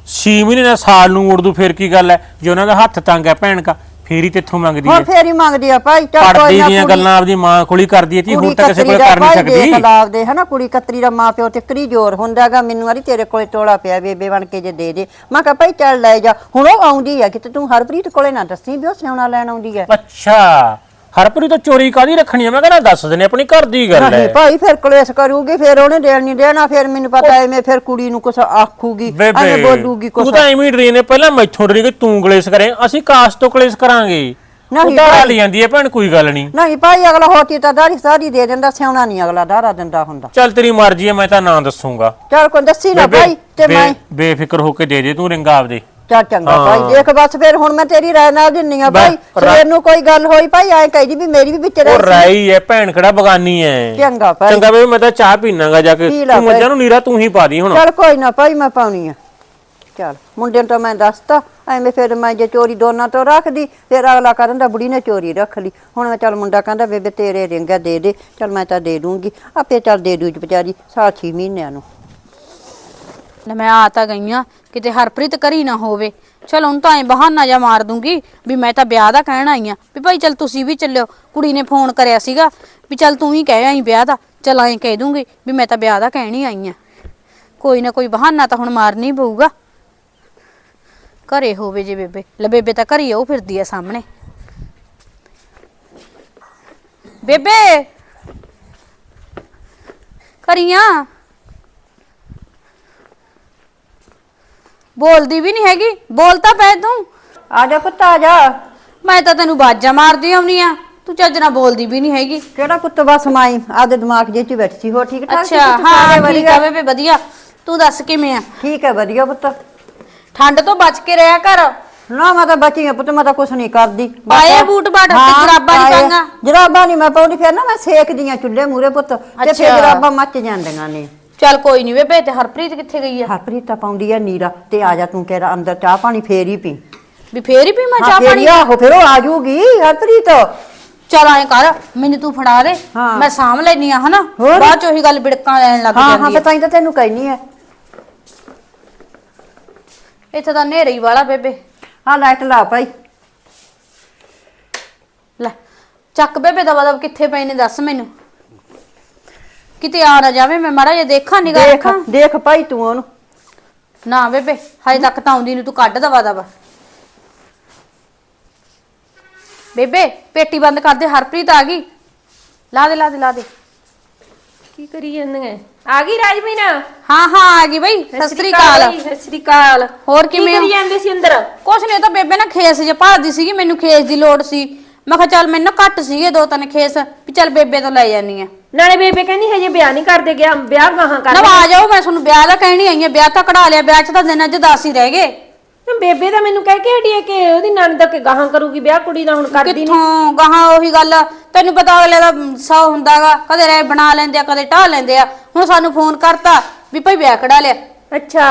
6 ਮਹੀਨੇ ਨਾਲ ਸਾਲ ਨੂੰ ਮੋੜ ਦੂ ਫੇਰ ਕੀ ਗੱਲ ਐ? ਜੇ ਉਹਨਾਂ ਦਾ ਹੱਥ ਤੰਗ ਐ ਭੈਣ ਕਾ ਫੇਰ ਹੀ ਤੇਥੋਂ ਮੰਗਦੀ ਹੁਣ ਐ ਫੇਰ ਹੀ ਮੰਗਦੀ ਆ ਭਾਈ ਚੱਲ ਪੜਦੀ ਕੋਈ ਨਾ ਦੀਆਂ ਕੁੜੀ- ਗੱਲਾਂ ਆਪਦੀ ਮਾਂ ਕੋਲ ਹੀ ਕਰਦੀ ਤੀ ਕੁੜੀ ਹੁਣ ਤਾਂ ਕਿਸੇ ਕੋਲ ਕਤਰੀ ਕਰ ਦਾ ਨਹੀਂ ਭਾਈ ਦੇਖ ਸਕਦੀ ਲਾਵਦੇ ਹਨਾ ਕੁੜੀ ਕਤਰੀ ਦਾ ਮਾਂ ਪਿਓ ਤੇ ਕਰੀ ਜ਼ੋਰ ਹੁੰਦਾਗਾ ਮੈਨੂੰ ਆਰੀ ਤੇਰੇ ਕੋਲੇ ਟੋਲਾ ਪਿਆ ਬੇਬੇ ਬਣ ਕੇ ਜੇ ਦੇ ਦੇ। ਮੈਂ ਕਿਹਾ ਭਾਈ ਚੱਲ ਲੈ ਜਾ ਹੁਣ ਉਹ ਆਉਂਦੀ ਆ ਕਿਤੇ ਤੂੰ ਹਰਪ੍ਰੀਤ ਕੋਲੇ ਨਾ ਦੱਸੀ ਵੀ ਉਹ ਸਿਆਉਣਾ ਲੈਣ ਆਉਂਦੀ ਹੈ ਅੱਛਾ। ਹਰਪ੍ਰੀਤ ਤਾਂ ਚੋਰੀ ਕਾਦੀ ਰੱਖਣੀ ਐ ਮੈਂ ਕਹਿੰਦਾ ਦੱਸ ਦਿੰਦੇ ਆਪਣੀ ਘਰ ਦੀ ਗੱਲ ਨਹੀਂ ਐ ਭਾਈ ਫਿਰ ਕਲੇਸ਼ ਕਰੂਗੀ ਫਿਰ ਉਹਨੇ ਦੇਣ ਨਹੀਂ ਦੇਣਾ ਫਿਰ ਮੈਨੂੰ ਪਤਾ ਐਵੇਂ ਫਿਰ ਕੁੜੀ ਨੂੰ ਕੁਛ ਆਖੂਗੀ ਐਵੇਂ ਬੋਲੂਗੀ ਕੁਛ। ਤੂੰ ਤਾਂ ਐਵੇਂ ਹੀ ਡਰੀ ਨੇ ਪਹਿਲਾਂ ਮੈਥੋਂ ਡਰੀ ਕਿ ਤੂੰ ਕਲੇਸ਼ ਕਰੇ। ਅਸੀਂ ਕਾਸ ਤੋਂ ਕਲੇਸ਼ ਕਰਾਂਗੇ। ਨਹੀਂ ਭਾਈ। ਲਈ ਜਾਂਦੀ ਹੈ ਭੈਣ ਕੋਈ ਗੱਲ ਨਹੀਂ। ਨਹੀਂ ਭਾਈ ਅਗਲਾ ਹੋਤੀ ਤਾਂ ਦਾੜੀ ਸਾਰੀ ਦੇ ਦਿੰਦਾ ਸਿਆਉਣਾ ਨਹੀਂ ਅਗਲਾ ਦਾਰਾ ਦਿੰਦਾ ਹੁੰਦਾ। ਚੱਲ ਤੇਰੀ ਮਰਜ਼ੀ ਹੈ ਮੈਂ ਤਾਂ ਨਾਂ ਦੱਸੂਗਾ। ਚੱਲ ਕੋਈ ਦੱਸੀ ਨਾ ਭਾਈ ਤੇ ਮੈਂ ਬੇਫਿਕਰ ਹੋ ਕੇ ਦੇ ਦੇ ਤੂੰ ਰਿੰਗ ਆਪਦੇ ਚੱਲ ਚੰਗਾ। ਭਾਈ ਦੇਖ ਬਸ ਫਿਰ ਹੁਣ ਮੈਂ ਤੇਰੀ ਰਾਏ ਨਾਲ ਦਿੰਨੀ ਆ ਭਾਈ। ਸਵੇਰ ਨੂੰ ਕੋਈ ਗੱਲ ਹੋਈ ਭਾਈ ਐ ਕਹਿਦੀ ਵੀ ਮੇਰੀ ਵੀ ਵਿੱਚ ਉਹ ਰਹਿ ਰਾਈ ਹੈ ਭੈਣ ਕਿਹੜਾ ਬਗਾਨੀ ਹੈ ਚੰਗਾ ਭਾਈ। ਚੰਗਾ ਬੇਬੇ ਮੈਂ ਤਾਂ ਚਾਹ ਪੀਣਾਗਾ ਜਾ ਕੇ। ਪੀ ਲੈ ਤੂੰ ਮੱਝਾਂ ਭਾਈ। ਨੂੰ ਨੀਰਾ ਤੂੰ ਹੀ ਪਾ ਦੀ ਹੁਣ। ਚੱਲ ਕੋਈ ਨਾ ਭਾਈ ਮੈਂ ਪਾਉਣੀ ਆ। ਚੱਲ ਮੁੰਡੇ ਨੂੰ ਤਾਂ ਮੈਂ ਦੱਸਤਾ ਐਵੇਂ ਫਿਰ ਮੈਂ ਜੇ ਚੋਰੀ ਦੋਨਾਂ ਤੋਂ ਰੱਖਦੀ ਫਿਰ ਅਗਲਾ ਕਰਨ ਦਾ ਬੁੜੀ ਨੇ ਚੋਰੀ ਰੱਖ ਲਈ। ਹੁਣ ਮੈਂ ਚੱਲ ਮੁੰਡਾ ਕਹਿੰਦਾ ਬੇਬੇ ਤੇਰੇ ਰਿੰਗ ਦੇ ਦੇ ਚੱਲ ਮੈਂ ਤਾਂ ਦੇ ਦੂੰਗੀ। ਆਪੇ ਚੱਲ ਦੇ ਦੂ ਵਿਚਾਰੀ ਸਾਲ 6 ਮਹੀਨਿਆਂ ਨੂੰ। ਲੈ ਮੈਂ ਆ ਤਾਂ ਗਈ ਆਂ, ਕਿਤੇ ਹਰਪ੍ਰੀਤ ਕਰੀ ਨਾ ਹੋਵੇ। ਚਲ ਹੁਣ ਤਾਂ ਐ ਬਹਾਨਾ ਜਾ ਮਾਰ ਦੂੰਗੀ ਵੀ ਮੈਂ ਤਾਂ ਵਿਆਹ ਦਾ ਕਹਿਣ ਆਈ ਆ ਵੀ ਭਾਈ ਚਲ ਤੁਸੀਂ ਵੀ ਚੱਲਿਓ, ਕੁੜੀ ਨੇ ਫੋਨ ਕਰਿਆ ਸੀਗਾ ਵੀ ਚਲ ਤੂੰ ਹੀ ਕਹਿ ਆਈ ਵਿਆਹ ਦਾ, ਚਲ ਐਂ ਕਹਿ ਦੂੰਗੀ ਵੀ ਮੈਂ ਤਾਂ ਵਿਆਹ ਦਾ ਕਹਿਣ ਹੀ ਆਈ ਆ। ਕੋਈ ਨਾ ਕੋਈ ਬਹਾਨਾ ਤਾਂ ਹੁਣ ਮਾਰਨੀ ਪਊਗਾ। ਘਰੇ ਹੋਵੇ ਜੇ ਬੇਬੇ, ਲੈ ਬੇਬੇ ਤਾਂ ਘਰੀ ਉਹ ਫਿਰਦੀ ਆ ਸਾਹਮਣੇ। ਬੇਬੇ! ਕਰੀਆਂ ਬੋਲਦੀ ਵੀ ਨਹੀਂ ਹੈਗੀ। ਬੋਲ ਤਾਂ ਪੈ ਤੂੰ। ਆ ਜਾ ਪੁੱਤ ਆ ਜਾ। ਮੈਂ ਤਾਂ ਤੈਨੂੰ ਬਾਜਾਂ ਮਾਰਦੀ ਆਉਣੀ ਆ। ਤੂੰ ਚੱਜ ਨਾਲ ਬੋਲਦੀ ਵੀ ਨਹੀਂ ਹੈਗੀ। ਕਿਹੜਾ ਪੁੱਤ ਬਸ ਮਾਈ ਆਪਦੇ ਦਿਮਾਗ ਜੇ ਚ ਬੈਠੀ ਹੋ ਠੀਕ ਠਾਕ ਸੀ ਅੱਛਾ ਪੁੱਤ? ਸਾਰੇ ਹਾਂ ਠੀਕ ਵਧੀਆ? ਆ ਬੇਬੇ ਵਧੀਆ। ਤੂੰ ਦੱਸ ਕਿਵੇਂ ਆ? ਠੀਕ ਹੈ ਵਧੀਆ ਪੁੱਤ। ਠੰਡ ਤੋਂ ਬਚ ਕੇ ਰਿਹਾ ਕਰ। ਨਾ ਮੈਂ ਤਾਂ ਬਚੀ ਆ ਪੁੱਤ ਮੈਂ ਤਾਂ ਕੁਛ ਨਹੀਂ ਕਰਦੀ। ਬਸ- ਪਾਏ ਬੂਟ ਬਾਟ ਤੇ ਹਾਂ, ਜਰਾਬਾਂ ਨੀ ਪਾਏ। ਪਾਈਆਂ? ਜਰਾਬਾਂ ਨਹੀਂ ਮੈਂ ਪਾਉਂਦੀ ਫਿਰ ਨਾ ਮੈਂ ਸੇਕਦੀਆਂ ਚੁੱਲ੍ਹੇ ਮੂਰੇ ਪੁੱਤ। ਤੇ ਫਿਰ ਅੱਛਾ। ਜਰਾਬਾਂ ਮੱਚ ਜਾਂਦੀਆਂ ਨੇ। ਚੱਲ ਕੋਈ ਨਹੀਂ ਵੇ ਤੇ ਹਰਪ੍ਰੀਤ ਕਿੱਥੇ ਗਈ ਆ? ਹਰਪ੍ਰੀਤ ਤਾਂ ਪਾਉਂਦੀ ਆ ਨੀਰਾ ਤੇ ਆ ਜਾ ਤੂੰ ਕਿਹੜਾ ਅੰਦਰ ਚਾਹ ਪਾਣੀ ਫੇਰ ਹੀ ਪੀ। ਵੀ ਫੇਰ ਹੀ ਪੀ ਮੈਂ ਹਾਂ ਚਾਹ ਪਾਣੀ? ਹੀ ਆਹੋ ਫਿਰ ਉਹ ਆ ਜਾਊਗੀ ਹਰਪ੍ਰੀਤ। ਚੱਲ ਐਂ ਕਰ ਮੈਨੂੰ ਤੂੰ ਫੜਾ ਦੇ ਹਾਂ। ਮੈਂ ਸਾਂਭ ਲੈਨੀ ਆ ਹਨਾ? ਬਾਅਦ ਚ ਉਹੀ ਗੱਲ ਬਿੜਕਾਂ ਲੈਣ ਲੱਗ ਹਾਂ ਹਾਂ ਜਾਂਦੀ ਆ। ਪਤਾ ਹੀ ਤਾਂ ਤੈਨੂੰ ਕਹਿਨੀ ਹੈ ਇੱਥੇ ਤਾਂ ਨੇਰੇ ਹੀ ਵਾਲਾ ਬੇਬੇ। ਹਾਂ ਲਾਈਟ ਲਾ ਭਾਈ। ਲੈ ਚੱਕ ਬੇਬੇ ਦਵਾ ਦਵ ਕਿੱਥੇ ਪਏ ਨੇ ਦੱਸ ਮੈਨੂੰ। ਕਿਤੇ ਆ ਨਾ ਜਾਵੇ ਮੈਂ ਮਾੜਾ ਜਿਹਾ ਦੇਖਾਂ ਨਿਗਾਹ ਦੇਖ ਰੱਖਾਂ। ਦੇਖ ਭਾਈ ਤੂੰ ਉਹਨੂੰ। ਨਾ ਬੇਬੇ ਹਜੇ ਤੱਕ ਤਾਂ ਆਉਂਦੀ ਨੂੰ ਤੂੰ ਕੱਢ ਦਵਾ ਦਵਾ। ਬੇਬੇ ਪੇਟੀ ਬੰਦ ਕਰ ਦੇ ਹਰਪ੍ਰੀਤ ਆ ਗਈ। ਲਾ ਦੇ ਲਾ ਦੇ ਲਾ ਦੇ। ਕੀ ਕਰੀ ਜਾਂਦੀਆਂ? ਆ ਗਈ ਰਾਜਮੀਨ? ਹਾਂ ਹਾਂ ਆ ਗਈ ਬਈ ਸਤਿ ਸ੍ਰੀ ਅਕਾਲ। ਸਤਿ ਸ੍ਰੀ ਅਕਾਲ। ਹੋਰ ਕੀ ਕਿਵੇਂ ਹੋ? ਕਰੀ ਜਾਂਦੇ ਸੀ ਅੰਦਰ? ਕੁਛ ਨਹੀਂ ਉਹ ਤਾਂ ਬੇਬੇ ਨਾ ਖੇਸ ਜੇ ਭਾਲਦੀ ਸੀਗੀ ਮੈਨੂੰ ਖੇਸ ਦੀ ਲੋੜ ਸੀ। ਮੈਂ ਕਿਹਾ ਚੱਲ ਮੈਨੂੰ ਨਾ ਘੱਟ ਸੀਗੇ ਦੋ ਤਿੰਨ ਖੇਸ ਵੀ ਚੱਲ ਬੇਬੇ ਤੋਂ ਲੈ ਜਾਨੀ ਆ। ਨਾਲੇ ਬੇਬੇ ਕਹਿੰਦੀ ਹਜੇ ਵਿਆਹ ਨਹੀਂ ਕਰਦੇ ਗਿਆ ਵਿਆਹ ਗਾਹਾਂ ਕਰ ਨਾ ਆ ਜਾਓ ਮੈਂ ਤੁਹਾਨੂੰ ਵਿਆਹ ਦਾ ਕਹਿਣੀ ਆਈ ਆ ਵਿਆਹ ਤਾਂ ਕਢਾ ਲਿਆ ਵਿਆਹ ਚ ਤਾਂ ਦਿਨ ਅੱਜ 10 ਹੀ ਰਹਿ ਗਏ। ਨਾ ਬੇਬੇ ਤਾਂ ਮੈਨੂੰ ਕਹਿ ਕੇ ਹਟੀ ਹੈ ਕਿ ਉਹਦੀ ਨਣਦ ਕਿ ਗਾਹਾਂ ਕਰੂਗੀ ਵਿਆਹ ਕੁੜੀ ਦਾ ਹੁਣ ਕਰਦੀ ਨਹੀਂ ਕਿੱਥੋਂ ਗਾਹਾਂ ਉਹੀ ਗੱਲ ਆ, ਤੈਨੂੰ ਪਤਾ ਅਗਲੇ ਦਾ ਸੌ ਹੁੰਦਾਗਾ ਕਦੇ ਰਹਿ ਬਣਾ ਲੈਂਦੇ ਆ ਕਦੇ ਢਾਹ ਲੈਂਦੇ ਆ। ਹੁਣ ਸਾਨੂੰ ਫੋਨ ਕਰਤਾ ਵੀ ਭਾਈ ਵਿਆਹ ਕਢਾ ਲਿਆ। ਅੱਛਾ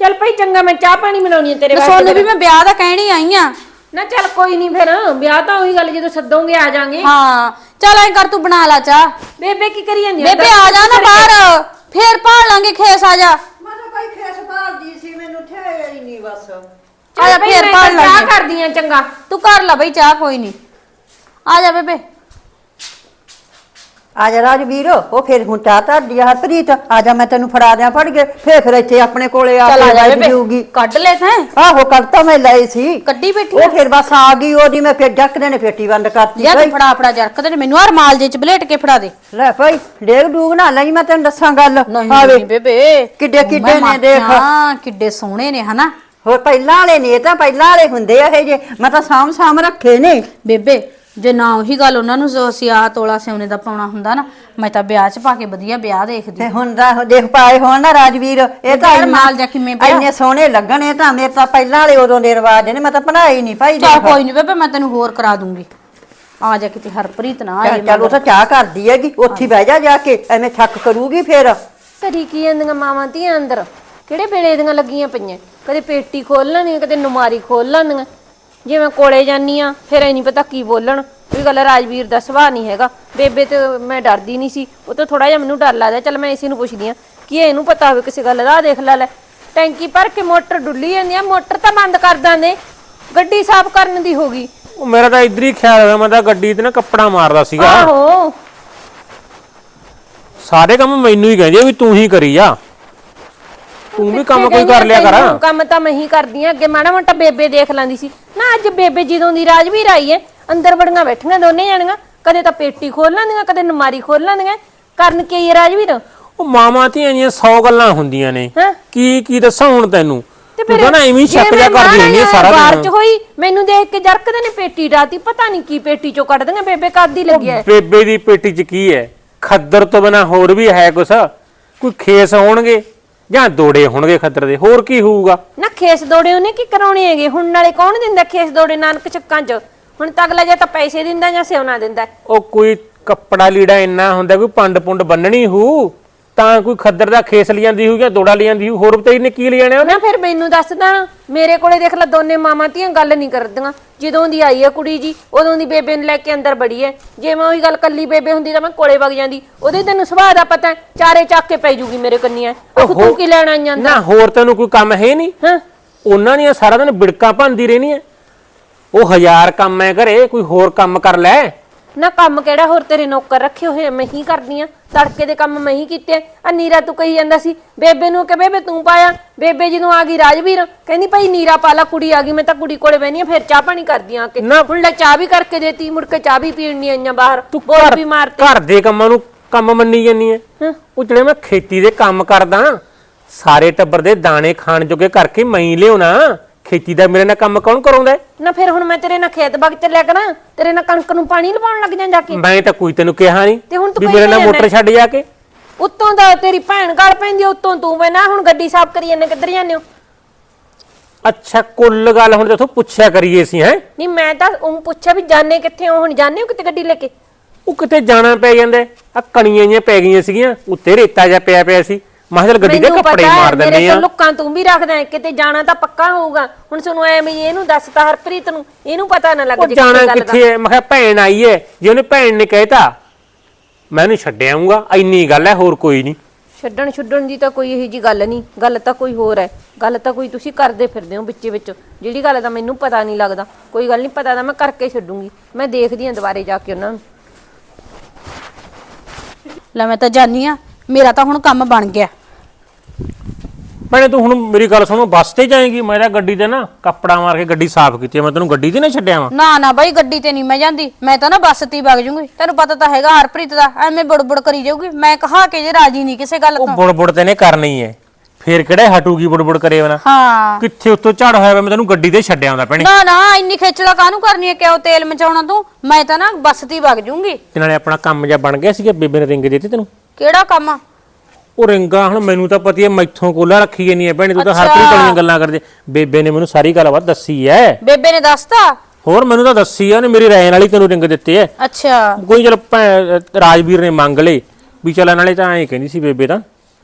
ਚੱਲ ਭਾਈ ਚੰਗਾ ਮੈਂ ਚਾਹ ਪਾਣੀ ਬਣਾਉਣੀ ਹੈ ਤੇਰੇ ਸੋਨੂੰ ਵੀ ਮੈਂ ਵਿਆਹ ਦਾ ਕਹਿਣੀ ਆਈ ਆ। ਨਾ ਚੱਲ ਕੋਈ ਨਹੀਂ ਫਿਰ ਵਿਆਹ ਤਾਂ ਉਹੀ ਗੱਲ ਜਦੋਂ ਸੱਦੋਗੇ ਆ ਜਾਾਂਗੇ। ਹਾਂ ਚੱਲ ਐਂ ਕਰ ਤੂੰ ਬਣਾ ਲਾ ਚਾਹ। ਬੇਬੇ ਕੀ ਕਰੀ ਜਾਂਦੀ ਬੇਬੇ ਆ ਜਾ ਨਾ ਬਾਹਰ ਫੇਰ ਭਾਲ ਲਾਂਗੇ ਖੇਸ ਆ ਜਾ। ਮੈਂ ਤਾਂ ਭਾਈ ਖੇਸ ਭਾਲਦੀ ਸੀ ਮੈਨੂੰ ਠਹਿਰ ਹੀ ਨਹੀਂ ਬਸ। ਆ ਜਾ ਫੇਰ ਭਾਲ ਚਾਹ ਲਾਂਗੇ। ਕਰਦੀ ਆ ਚੰਗਾ। ਤੂੰ ਕਰ ਲੈ ਬਈ ਚਾਹ ਕੋਈ ਨਹੀਂ ਆ ਜਾ ਬੇਬੇ। ਆ ਜਾ ਰਾਜਵੀਰ ਉਹ ਫਿਰ ਹੁਣ ਚਾਹ ਧਰਦੀ ਆ ਹਰਪ੍ਰੀਤ। ਆ ਜਾ ਮੈਂ ਤੈਨੂੰ ਫੜਾ ਦਿਆਂ ਫੜ ਕੇ ਫੇਰ ਫਿਰ ਇੱਥੇ ਆਪਣੇ ਕੋਲੇ ਆ ਚੱਲ ਆ ਕੇ ਜਾ ਬੈਠ ਬੇਬੇ ਜਾਊਗੀ ਕੱਢ ਲੈ ਤੈਂ। ਆਹੋ ਕਰਤਾ ਮੈਂ ਲਈ ਸੀ। ਕੱਢੀ ਬੈਠੀ ਉਹ ਫਿਰ ਬਸ ਆ ਗਈ ਉਹਦੀ ਮੈਂ ਫਿਰ ਜੱਕਦੇ ਨੇ ਪੇਟੀ ਬੰਦ ਕਰਤੀ ਭਾਈ ਤੂੰ ਫੜਾ ਫੜਾ ਜਰਕ ਤੇ ਮੈਨੂੰ ਆ ਰਮਾਲ ਜੇ ਚ ਬਲੇਟ ਕੇ ਫੜਾ ਦੇ। ਲੈ ਭਾਈ ਡੇਗ ਡੂਗ ਨਾ ਲਈ ਮੈਂ ਤੈਨੂੰ ਦੱਸਾਂ ਗੱਲ। ਨਹੀਂ ਬੇਬੇ। ਕਿੱਡੇ ਕਿੱਡੇ ਨੇ ਦੇਖ। ਹਾਂ ਕਿੱਡੇ ਸੋਹਣੇ ਨੇ ਹਨਾ? ਹੋਰ ਪਹਿਲਾਂ ਵਾਲੇ ਨੇ ਤਾਂ ਪਹਿਲਾਂ ਵਾਲੇ ਹੁੰਦੇ ਆ ਇਹ ਜੇ। ਮੈਂ ਤਾਂ ਸਾਂਭ ਸਾਂਭ ਰੱਖੇ ਨੇ। ਬੇਬੇ ਜੇ ਨਾ ਉਹੀ ਗੱਲ ਉਹਨਾਂ ਨੂੰ ਜੋ ਅਸੀਂ ਆ ਤੋਲਾ ਸਿਉਨੇ ਦਾ ਪਾਉਣਾ ਹੁੰਦਾ ਨਾ ਮੈਂ ਤਾਂ ਵਿਆਹ 'ਚ ਪਾ ਕੇ ਵਧੀਆ ਵਿਆਹ ਦੇਖਦੀ। ਤੇ ਹੁਣ ਦਾ ਦੇਖ ਪਾਏ ਹੋਣ ਨਾ ਰਾਜਵੀਰ ਇਹ ਤਾਂ ਯਾਰ ਮਾਲ ਜਾ ਕਿਵੇਂ ਪਿਆ? ਇੰਨੇ ਸੋਹਣੇ ਲੱਗਣ ਇਹ ਤਾਂ ਮੇਰੇ ਤਾਂ ਪਹਿਲਾਂ ਵਾਲੇ ਉਦੋਂ ਦੇ ਰਿਵਾਜ ਨੇ ਮੈਂ ਤਾਂ ਬਣਾਏ ਨਹੀਂ ਭਾਈ ਚਲ ਦੇਖ। ਕੋਈ ਨਹੀਂ ਬੇਬੇ ਮੈਂ ਤੈਨੂੰ ਹੋਰ ਕਰਾ ਦੂੰਗੀ। ਆ ਜਾ ਕਿਤੇ ਹਰਪ੍ਰੀਤ ਨਾ ਆਏ ਚੱਲ ਚੱਲ ਉਹ ਤਾਂ ਚਾਹ ਕਰਦੀ ਹੈਗੀ ਉੱਥੇ ਹੀ। ਬਹਿ ਜਾ ਜਾ ਕੇ ਐਵੇਂ ਛੱਕ ਕਰੂਗੀ ਫੇਰ। ਕਰੀ ਕੀ ਜਾਂਦੀਆਂ ਮਾਵਾਂ ਧੀਆਂ ਅੰਦਰ? ਕਿਹੜੇ ਵੇਲੇ ਦੀਆਂ ਲੱਗੀਆਂ ਪਈਆਂ? ਕਦੇ ਪੇਟੀ ਖੋਲ ਲੈਣੀਆਂ ਕਦੇ ਨੁਮਾਰੀ ਖੋਲ ਲੈਣੀਆਂ। ਜੇ ਮੈਂ ਕੋਲੇ ਜਾਨੀ ਆ ਫਿਰ ਐ ਨਹੀਂ ਪਤਾ ਕੀ ਬੋਲਣ। ਕੋਈ ਗੱਲ ਰਾਜਵੀਰ ਦਾ ਸੁਭਾਅ ਨਹੀਂ ਹੈਗਾ। ਬੇਬੇ ਤੇ ਮੈਂ ਡਰਦੀ ਨਹੀਂ ਸੀ। ਉਹ ਤਾਂ ਥੋੜਾ ਜਿਹਾ ਮੈਨੂੰ ਡਰ ਲੱਗਦਾ ਚੱਲ ਮੈਂ ਇਸੇ ਨੂੰ ਪੁੱਛਦੀ ਆ ਕੀ ਇਹਨੂੰ ਪਤਾ ਹੋਵੇ ਕਿਸੇ ਗੱਲ ਦਾ। ਦੇਖ ਲੈ ਲੈ। ਟੈਂਕੀ ਭਰ ਕੇ ਮੋਟਰ ਡੁੱਲੀ ਜਾਂਦੀ ਆ ਮੋਟਰ ਤਾਂ ਬੰਦ ਕਰ ਦਾਂਦੇ। ਗੱਡੀ ਸਾਫ਼ ਕਰਨ ਦੀ ਹੋ ਗਈ। ਉਹ ਮੇਰਾ ਤਾਂ ਇਧਰ ਹੀ ਖਿਆਲ ਹੋਇਆ ਮੈਂ ਤਾਂ ਗੱਡੀ ਤੇ ਨਾ ਕੱਪੜਾ ਮਾਰਦਾ ਸੀਗਾ। ਆਹੋ। ਸਾਰੇ ਕੰਮ ਮੈਨੂੰ ਹੀ ਕਹਿੰਦੇ ਵੀ ਤੂੰ ਹੀ ਕਰੀ ਜਾ। ਤੂੰ ਵੀ ਕੰਮ ਕੋਈ ਕਰ ਲਿਆ ਕਰ। ਤੈਨੂੰ ਕੰਮ ਤਾਂ ਮੈਂ ਹੀ ਕਰਦੀ ਆ। ਅੱਗੇ ਮਾੜਾ ਮੋਟਾ ਬੇਬੇ ਦੇਖ ਲੈਂਦੀ ਸੀ। ਨਾ ਅੱਜ ਬੇਬੇ ਜਦੋਂ ਦੀ ਰਾਜਵੀਰ ਆਈ ਏ ਅੰਦਰ ਬੜੀਆਂ ਬੈਠੀਆਂ ਦੋਨੇ ਜਾਣੀਆਂ। ਕਦੇ ਤਾਂ ਪੇਟੀ ਖੋਲ ਲੈਂਦੀਆਂ ਕਦੇ ਨਮਾਰੀ ਖੋਲ ਲੈਂਦੀਆਂ। ਕਰਨ ਕੀ ਏ ਰਾਜਵੀਰ? ਉਹ ਮਾਵਾਂ ਧੀਆਂ ਦੀਆਂ 100 ਗੱਲਾਂ ਹੁੰਦੀਆਂ ਨੇ। ਹੈਂ? ਕੀ ਕੀ ਦੱਸਾਂ ਹੁਣ ਤੈਨੂੰ? ਤੇ ਤੂੰ ਨਾ ਐਵੇਂ ਹੀ ਜੇ ਸ਼ੱਕ ਜਾ ਮੈਂ ਕਰਦੀ ਰਹਿੰਦੀ ਆ ਸਾਰਾ ਬਾਹਰ ਚ ਦਿਨ ਹੋਈ ਮੈਨੂੰ ਦੇਖ ਕੇ ਜਰਕਦੇ ਨੇ ਪੇਟੀ ਡਾਤੀ। ਪਤਾ ਨਹੀਂ ਕੀ ਪੇਟੀ ਚੋਂ ਕੱਢਦੀਆਂ ਬੇਬੇ ਕਾਦੀ ਲੱਗਿਆ ਏ। ਬੇਬੇ ਦੀ ਪੇਟੀ 'ਚ ਕੀ ਹੈ ਖੱਦਰ ਤੋਂ ਬਿਨਾ ਹੋਰ ਵੀ ਹੈ ਕੁਛ? ਕੋਈ ਖੇਸ ਹੋਣਗੇ? ਜਾਂ ਦੋੜੇ ਹੋਣਗੇ ਖੱਦਰ ਦੇ ਹੋਰ ਕੀ ਹੋਊਗਾ? ਨਾ ਖੇਸ ਦੋੜੇ ਉਹਨੇ ਕੀ ਕਰਾਉਣੇ ਹੈਗੇ? ਹੁਣ ਨਾਲੇ ਕੌਣ ਦਿੰਦਾ ਖੇਸ ਦੋੜੇ ਨਾਨਕ ਚੱਕਾਂ ਚ? ਹੁਣ ਤਾਂ ਅਗਲਾ ਜਾਂ ਤਾਂ ਪੈਸੇ ਦਿੰਦਾ ਜਾਂ ਸਿਉਣਾ ਦਿੰਦਾ। ਉਹ ਕੋਈ ਕੱਪੜਾ ਲੀੜਾ ਇੰਨਾ ਹੁੰਦਾ ਕੋਈ ਪੰਡ ਪੁੰਡ ਬੰਨਣੀ ਹੂ। ਤਾਂ ਕੋਈ ਖੱਦਰ ਦਾ ਖੇਸ ਲਿਆਂਦੀ ਹੋਊ ਜਾਂ ਦੋੜਾ ਲਿਆਂਦੀ ਹੋਊ ਹੋਰ ਬਤਾਈ ਨੇ ਕੀ ਲਿਆਣਾ ਉਹਨੇ? ਨਾ ਫਿਰ ਮੈਨੂੰ ਦੱਸਦਾ ਮੇਰੇ ਕੋਲੇ ਦੇਖ ਲੈ ਦੋਨੇ ਮਾਮਾ ਧੀਆਂ ਗੱਲ ਨਹੀਂ ਕਰਦੀਆਂ। ਜਦੋਂ ਦੀ ਆਈ ਹੈ ਕੁੜੀ ਜੀ ਉਦੋਂ ਦੀ ਬੇਬੇ ਨੂੰ ਲੈ ਕੇ ਅੰਦਰ ਬੜੀ ਹੈ ਜੇ ਮੈਂ ਉਹੀ ਗੱਲ ਕੱਲੀ ਬੇਬੇ ਹੁੰਦੀ ਤਾਂ ਮੈਂ ਕੋਲੇ ਵਗ ਜਾਂਦੀ। ਉਹਦੇ ਤੈਨੂੰ ਸੁਭਾਅ ਦਾ ਪਤਾ ਹੈ, ਚਾਰੇ ਚੱਕ ਕੇ ਪੈ ਜੂਗੀ ਮੇਰੇ ਕੰਨੀਆਂ। ਉਹ ਤੂੰ ਕੀ ਲੈਣ ਆਈ ਜਾਂਦਾ ਨਾ ਹੋਰ ਤੈਨੂੰ ਕੋਈ ਕੰਮ ਹੈ ਨਹੀਂ। ਹਾਂ। ਉਹਨਾਂ ਦੀਆਂ ਸਾਰਾ ਦਿਨ ਬਿੜਕਾਂ ਭੰਦੀ ਰਹਿਣੀ ਐ। ਉਹ ਹਜ਼ਾਰ ਕੰਮ ਐ ਘਰੇ ਕੋਈ ਹੋਰ ਕੰਮ ਕਰ ਲੈ। ਨਾ ਕੰਮ ਕਿਹੜਾ ਹੋਰ ਤੇਰੇ ਨੌਕਰ ਰੱਖੇ ਹੋਏ ਆ, ਮੈਂ ਹੀ ਕਰਦੀ ਆ। ਤੜਕੇ ਦੇ ਕੰਮ ਮੈਂ ਹੀ ਕੀਤੇ ਆ। ਨੀਰਾ ਤੂੰ ਕਹੀ ਜਾਂਦਾ ਸੀ ਬੇਬੇ ਨੂੰ ਕਿ ਬੇਬੇ ਤੂੰ ਪਾਇਆ? ਬੇਬੇ ਜਦੋਂ ਆ ਗਈ ਰਾਜਵੀਰ ਕਹਿੰਦੀ ਭਾਈ ਨੀਰਾ ਪਾਲਾ ਕੁੜੀ ਆ ਗਈ ਮੈਂ ਤਾਂ ਕੁੜੀ ਕੋਲੇ ਬੈਣੀ ਆ ਫਿਰ ਚਾਹ ਪਾਣੀ ਕਰਦੀ ਆ ਕੇ। ਨਾ। ਹੁਣ ਲੈ ਚਾਹ ਵੀ ਕਰਕੇ ਦੇਤੀ ਮੁੜ ਕੇ ਚਾਹ ਵੀ ਪੀਣ ਨਹੀਂ ਆਈਆਂ ਬਾਹਰ। ਤੂੰ ਬੋਲ ਘਰ ਵੀ ਮਾਰਤੇ ਘਰ ਦੇ ਕੰਮਾਂ ਨੂੰ ਕੰਮ ਮੰਨੀ ਜਾਨੀ ਐ। ਹਾਂ। ਉਹ ਜਿਹੜੇ ਮੈਂ ਖੇਤੀ ਦੇ ਕੰਮ ਕਰਦਾ ਸਾਰੇ ਟੱਬਰ ਦੇ ਦਾਣੇ ਖਾਣ ਜੋਗੇ ਕਰਕੇ ਮੈਂ ਹੀ ਲਿਆਉਣਾ। ਖੇਤੀ ਦਾ ਮੇਰੇ ਨਾਲ ਕੰਮ ਕੌਣ ਕਰਾਉਂਦਾ ਹੈ? ਨਾ ਫਿਰ ਹੁਣ ਮੈਂ ਤੇਰੇ ਨਾਲ ਖੇਤ ਬਾਗ ਚੱਲਿਆ ਕਰਾਂ ਤੇਰੇ ਨਾਲ ਕਣਕ ਨੂੰ ਪਾਣੀ ਲਵਾਉਣ ਲੱਗ ਜਾਂ ਜਾ ਕੇ। ਮੈਂ ਤਾਂ ਕੋਈ ਤੈਨੂੰ ਕਿਹਾ ਨਹੀਂ ਤੇ ਹੁਣ ਤੂੰ ਵੀ ਮੇਰੇ ਨਾਲ ਮੋਟਰ ਛੱਡ ਜਾ ਕੇ। ਉੱਤੋਂ ਦਾ ਤੇਰੀ ਭੈਣ ਗਲ ਪੈਂਦੀ ਆ, ਉੱਤੋਂ ਤੂੰ ਬੈਨਾ ਹੁਣ ਗੱਡੀ ਸਾਫ਼ ਕਰੀ ਜਾਂਦੇ ਕਿੱਧਰ ਜਾਂਦੇ ਹੋ? ਅੱਛਾ ਕੁੱਲ ਗੱਲ ਹੁਣ ਦੇਖੋ ਪੁੱਛਿਆ ਕਰੀਏ ਸੀ ਹੈ? ਨਹੀਂ ਮੈਂ ਤਾਂ ਉਹ ਪੁੱਛਿਆ ਵੀ ਜਾਣੇ ਕਿੱਥੇ ਹੋ ਹੁਣ ਜਾਣੇ ਹੋ ਕਿਤੇ ਗੱਡੀ ਲੈ ਕੇ? ਉਹ ਕਿਤੇ ਜਾਣਾ ਪੈ ਜਾਂਦਾ ਆ ਕਣੀਆਂ ਜਿਹੀਆਂ ਪੈ ਗਈਆਂ ਸੀਗੀਆਂ ਉੱਤੇ ਰੇਤਾ ਜਿਹਾ ਪਿਆ ਪਿਆ ਸੀ। ਮੈਂ ਕਿਹਾ ਚੱਲ ਗੱਡੀ ਦੇ ਮੈਨੂੰ ਕੱਪੜੇ ਪਤਾ ਹੈ, ਮਾਰ ਦਿੰਦੇ ਆ ਤੋਂ ਲੁੱਕਾਂ ਤੂੰ ਵੀ ਰੱਖਦਾ ਹੈ, ਕਿਤੇ ਜਾਣਾ ਤਾਂ ਪੱਕਾ ਹੋਊਗਾ। ਹੁਣ ਸੁਣੋ ਐਵੇਂ ਹੀ ਇਹਨੂੰ ਦੱਸਤਾ ਹਰਪ੍ਰੀਤ ਨੂੰ ਇਹਨੂੰ ਪਤਾ ਨਾ ਲੱਗ ਉਹ ਜੇ ਜਾਣਾ ਕਿਸੇ ਗੱਲ ਦਾ। ਕਿੱਥੇ ਹੈ? ਮੈਂ ਕਿਹਾ ਭੈਣ ਆਈ ਹੈ। ਜੇ ਉਹਨੇ ਭੈਣ ਨੇ ਕਹਿਤਾ ਮੈਂ ਉਹਨੂੰ ਛੱਡ ਆਊਂਗਾ। ਇੰਨੀ ਗੱਲ ਹੈ ਹੋਰ ਕੋਈ ਨਹੀਂ। ਛੱਡਣ ਛੁੱਡਣ ਦੀ ਤਾਂ ਕੋਈ ਇਹੋ ਜੀ ਗੱਲ ਨਹੀਂ। ਗੱਲ ਤਾਂ ਕੋਈ ਹੋਰ ਹੈ। ਗੱਲ ਤਾਂ ਕੋਈ ਤੁਸੀਂ ਕਰਦੇ ਫਿਰਦੇ ਹੋ ਵਿੱਚੇ ਵਿੱਚ। ਜਿਹੜੀ ਗੱਲ ਦਾ ਮੈਨੂੰ ਪਤਾ ਨਹੀਂ ਲੱਗਦਾ। ਕੋਈ ਗੱਲ ਨਹੀਂ ਪਤਾ ਤਾਂ ਮੈਂ ਕਰਕੇ ਛੱਡੂੰਗੀ। ਮੈਂ ਦੇਖਦੀ ਹਾਂ ਦੁਬਾਰੇ ਜਾ ਕੇ ਉਹਨਾਂ ਨੂੰ। ਲੈ ਮੈਂ ਤਾਂ ਜਾਨੀ ਆ। ਮੇਰਾ ਤਾਂ ਹੁਣ ਕੰਮ ਬਣ ਗਿਆ। ਭੈਣੇ ਤੂੰ ਹੁਣ ਮੇਰੀ ਗੱਲ ਸੁਣੋ ਬੱਸ ਤੇ ਜਾਏਗੀ? ਮੈਂ ਤਾਂ ਗੱਡੀ ਤੇ ਨਾ ਕੱਪੜਾ ਮਾਰ ਕੇ ਗੱਡੀ ਸਾਫ਼ ਕੀਤੀ ਮੈਂ ਤੈਨੂੰ ਗੱਡੀ ਤੇ ਨਾ ਛੱਡਿਆ ਵਾਂ। ਨਾ ਨਾ ਬਾਈ ਗੱਡੀ ਤੇ ਨਹੀਂ ਮੈਂ ਜਾਂਦੀ। ਮੈਂ ਤਾਂ ਨਾ ਬੱਸ ਤੇ ਹੀ ਵਗ ਜੂੰਗੀ। ਤੈਨੂੰ ਪਤਾ ਤਾਂ ਹੈਗਾ ਹਰਪ੍ਰੀਤ ਦਾ ਐਵੇਂ ਬੁੜਬੁੜ ਕਰੀ ਜਾਊਗੀ। ਮੈਂ ਕਹਾ ਕੇ ਜੇ ਰਾਜੀ ਨਹੀਂ ਕਿਸੇ ਗੱਲ ਉਹ ਤੋਂ। ਬੁੜ ਬੁੜ ਤੇ ਨੇ ਕਰਨੀ ਹੈ ਫੇਰ ਕਿਹੜਾ ਹਟੂਗੀ ਬੁੜ ਬੁੜ ਕਰੇ ਬਣਾ ਹਾਂ। ਕਿੱਥੇ ਉੱਤੋਂ ਝੜ ਹੋਇਆ ਵਾ? ਮੈਂ ਤੈਨੂੰ ਗੱਡੀ ਤੇ ਛੱਡਿਆ ਆਉਂਦਾ ਭੈਣੇ। ਨਾ ਨਾ ਇੰਨੀ ਖੇਚਲਾ ਕਾਹਨੂੰ ਕਰਨੀ ਹੈ ਕਿਉਂ ਤੇਲ ਮਚਾਉਣਾ ਤੂੰ? ਮੈਂ ਤਾਂ ਨਾ ਬੱਸ ਤੇ ਹੀ ਵਗ ਜੂੰਗੀ। ਤੇ ਨਾਲੇ ਆਪਣਾ ਕੰਮ ਜਿਹਾ ਬਣ ਗਿਆ ਸੀਗਾ ਬੇਬੇ ਨੇ ਰਿੰਗ ਦਿੱਤੀ ਤੈਨੂੰ। ਕਿਹੜਾ ਕੰਮ ਆ? ਉਹ ਰਿੰਗਾ ਹੁਣ ਮੈਨੂੰ ਤਾਂ ਪਤੀ ਹੈ ਮੈਥੋਂ ਕੋਲਾ ਰੱਖੀ ਨਹੀਂ ਹੈ ਭੈਣੇ ਤੂੰ ਤਾਂ ਹਰਪ੍ਰੀਤ ਵਾਲੀਆਂ ਗੱਲਾਂ ਕਰਦੇ। ਬੇਬੇ ਨੇ ਮੈਨੂੰ ਸਾਰੀ ਗੱਲਬਾਤ ਦੱਸੀ ਹੈ। ਬੇਬੇ ਨੇ ਦੱਸਤਾ? ਹੋਰ ਮੈਨੂੰ ਤਾਂ ਦੱਸੀ ਆ ਉਹਨੇ ਮੇਰੀ ਰਾਇ ਨਾਲ ਹੀ ਤੈਨੂੰ ਰਿੰਗ ਦਿੱਤੇ ਐ ਅੱਛਾ। ਕੋਈ ਚਲ ਰਾਜਵੀਰ ਨੇ ਮੰਗ ਲਏ ਵੀ ਚੱਲ ਨਾਲੇ ਤਾਂ ਐਂ ਕਹਿੰਦੀ ਸੀ ਬੇਬੇ ਤਾਂ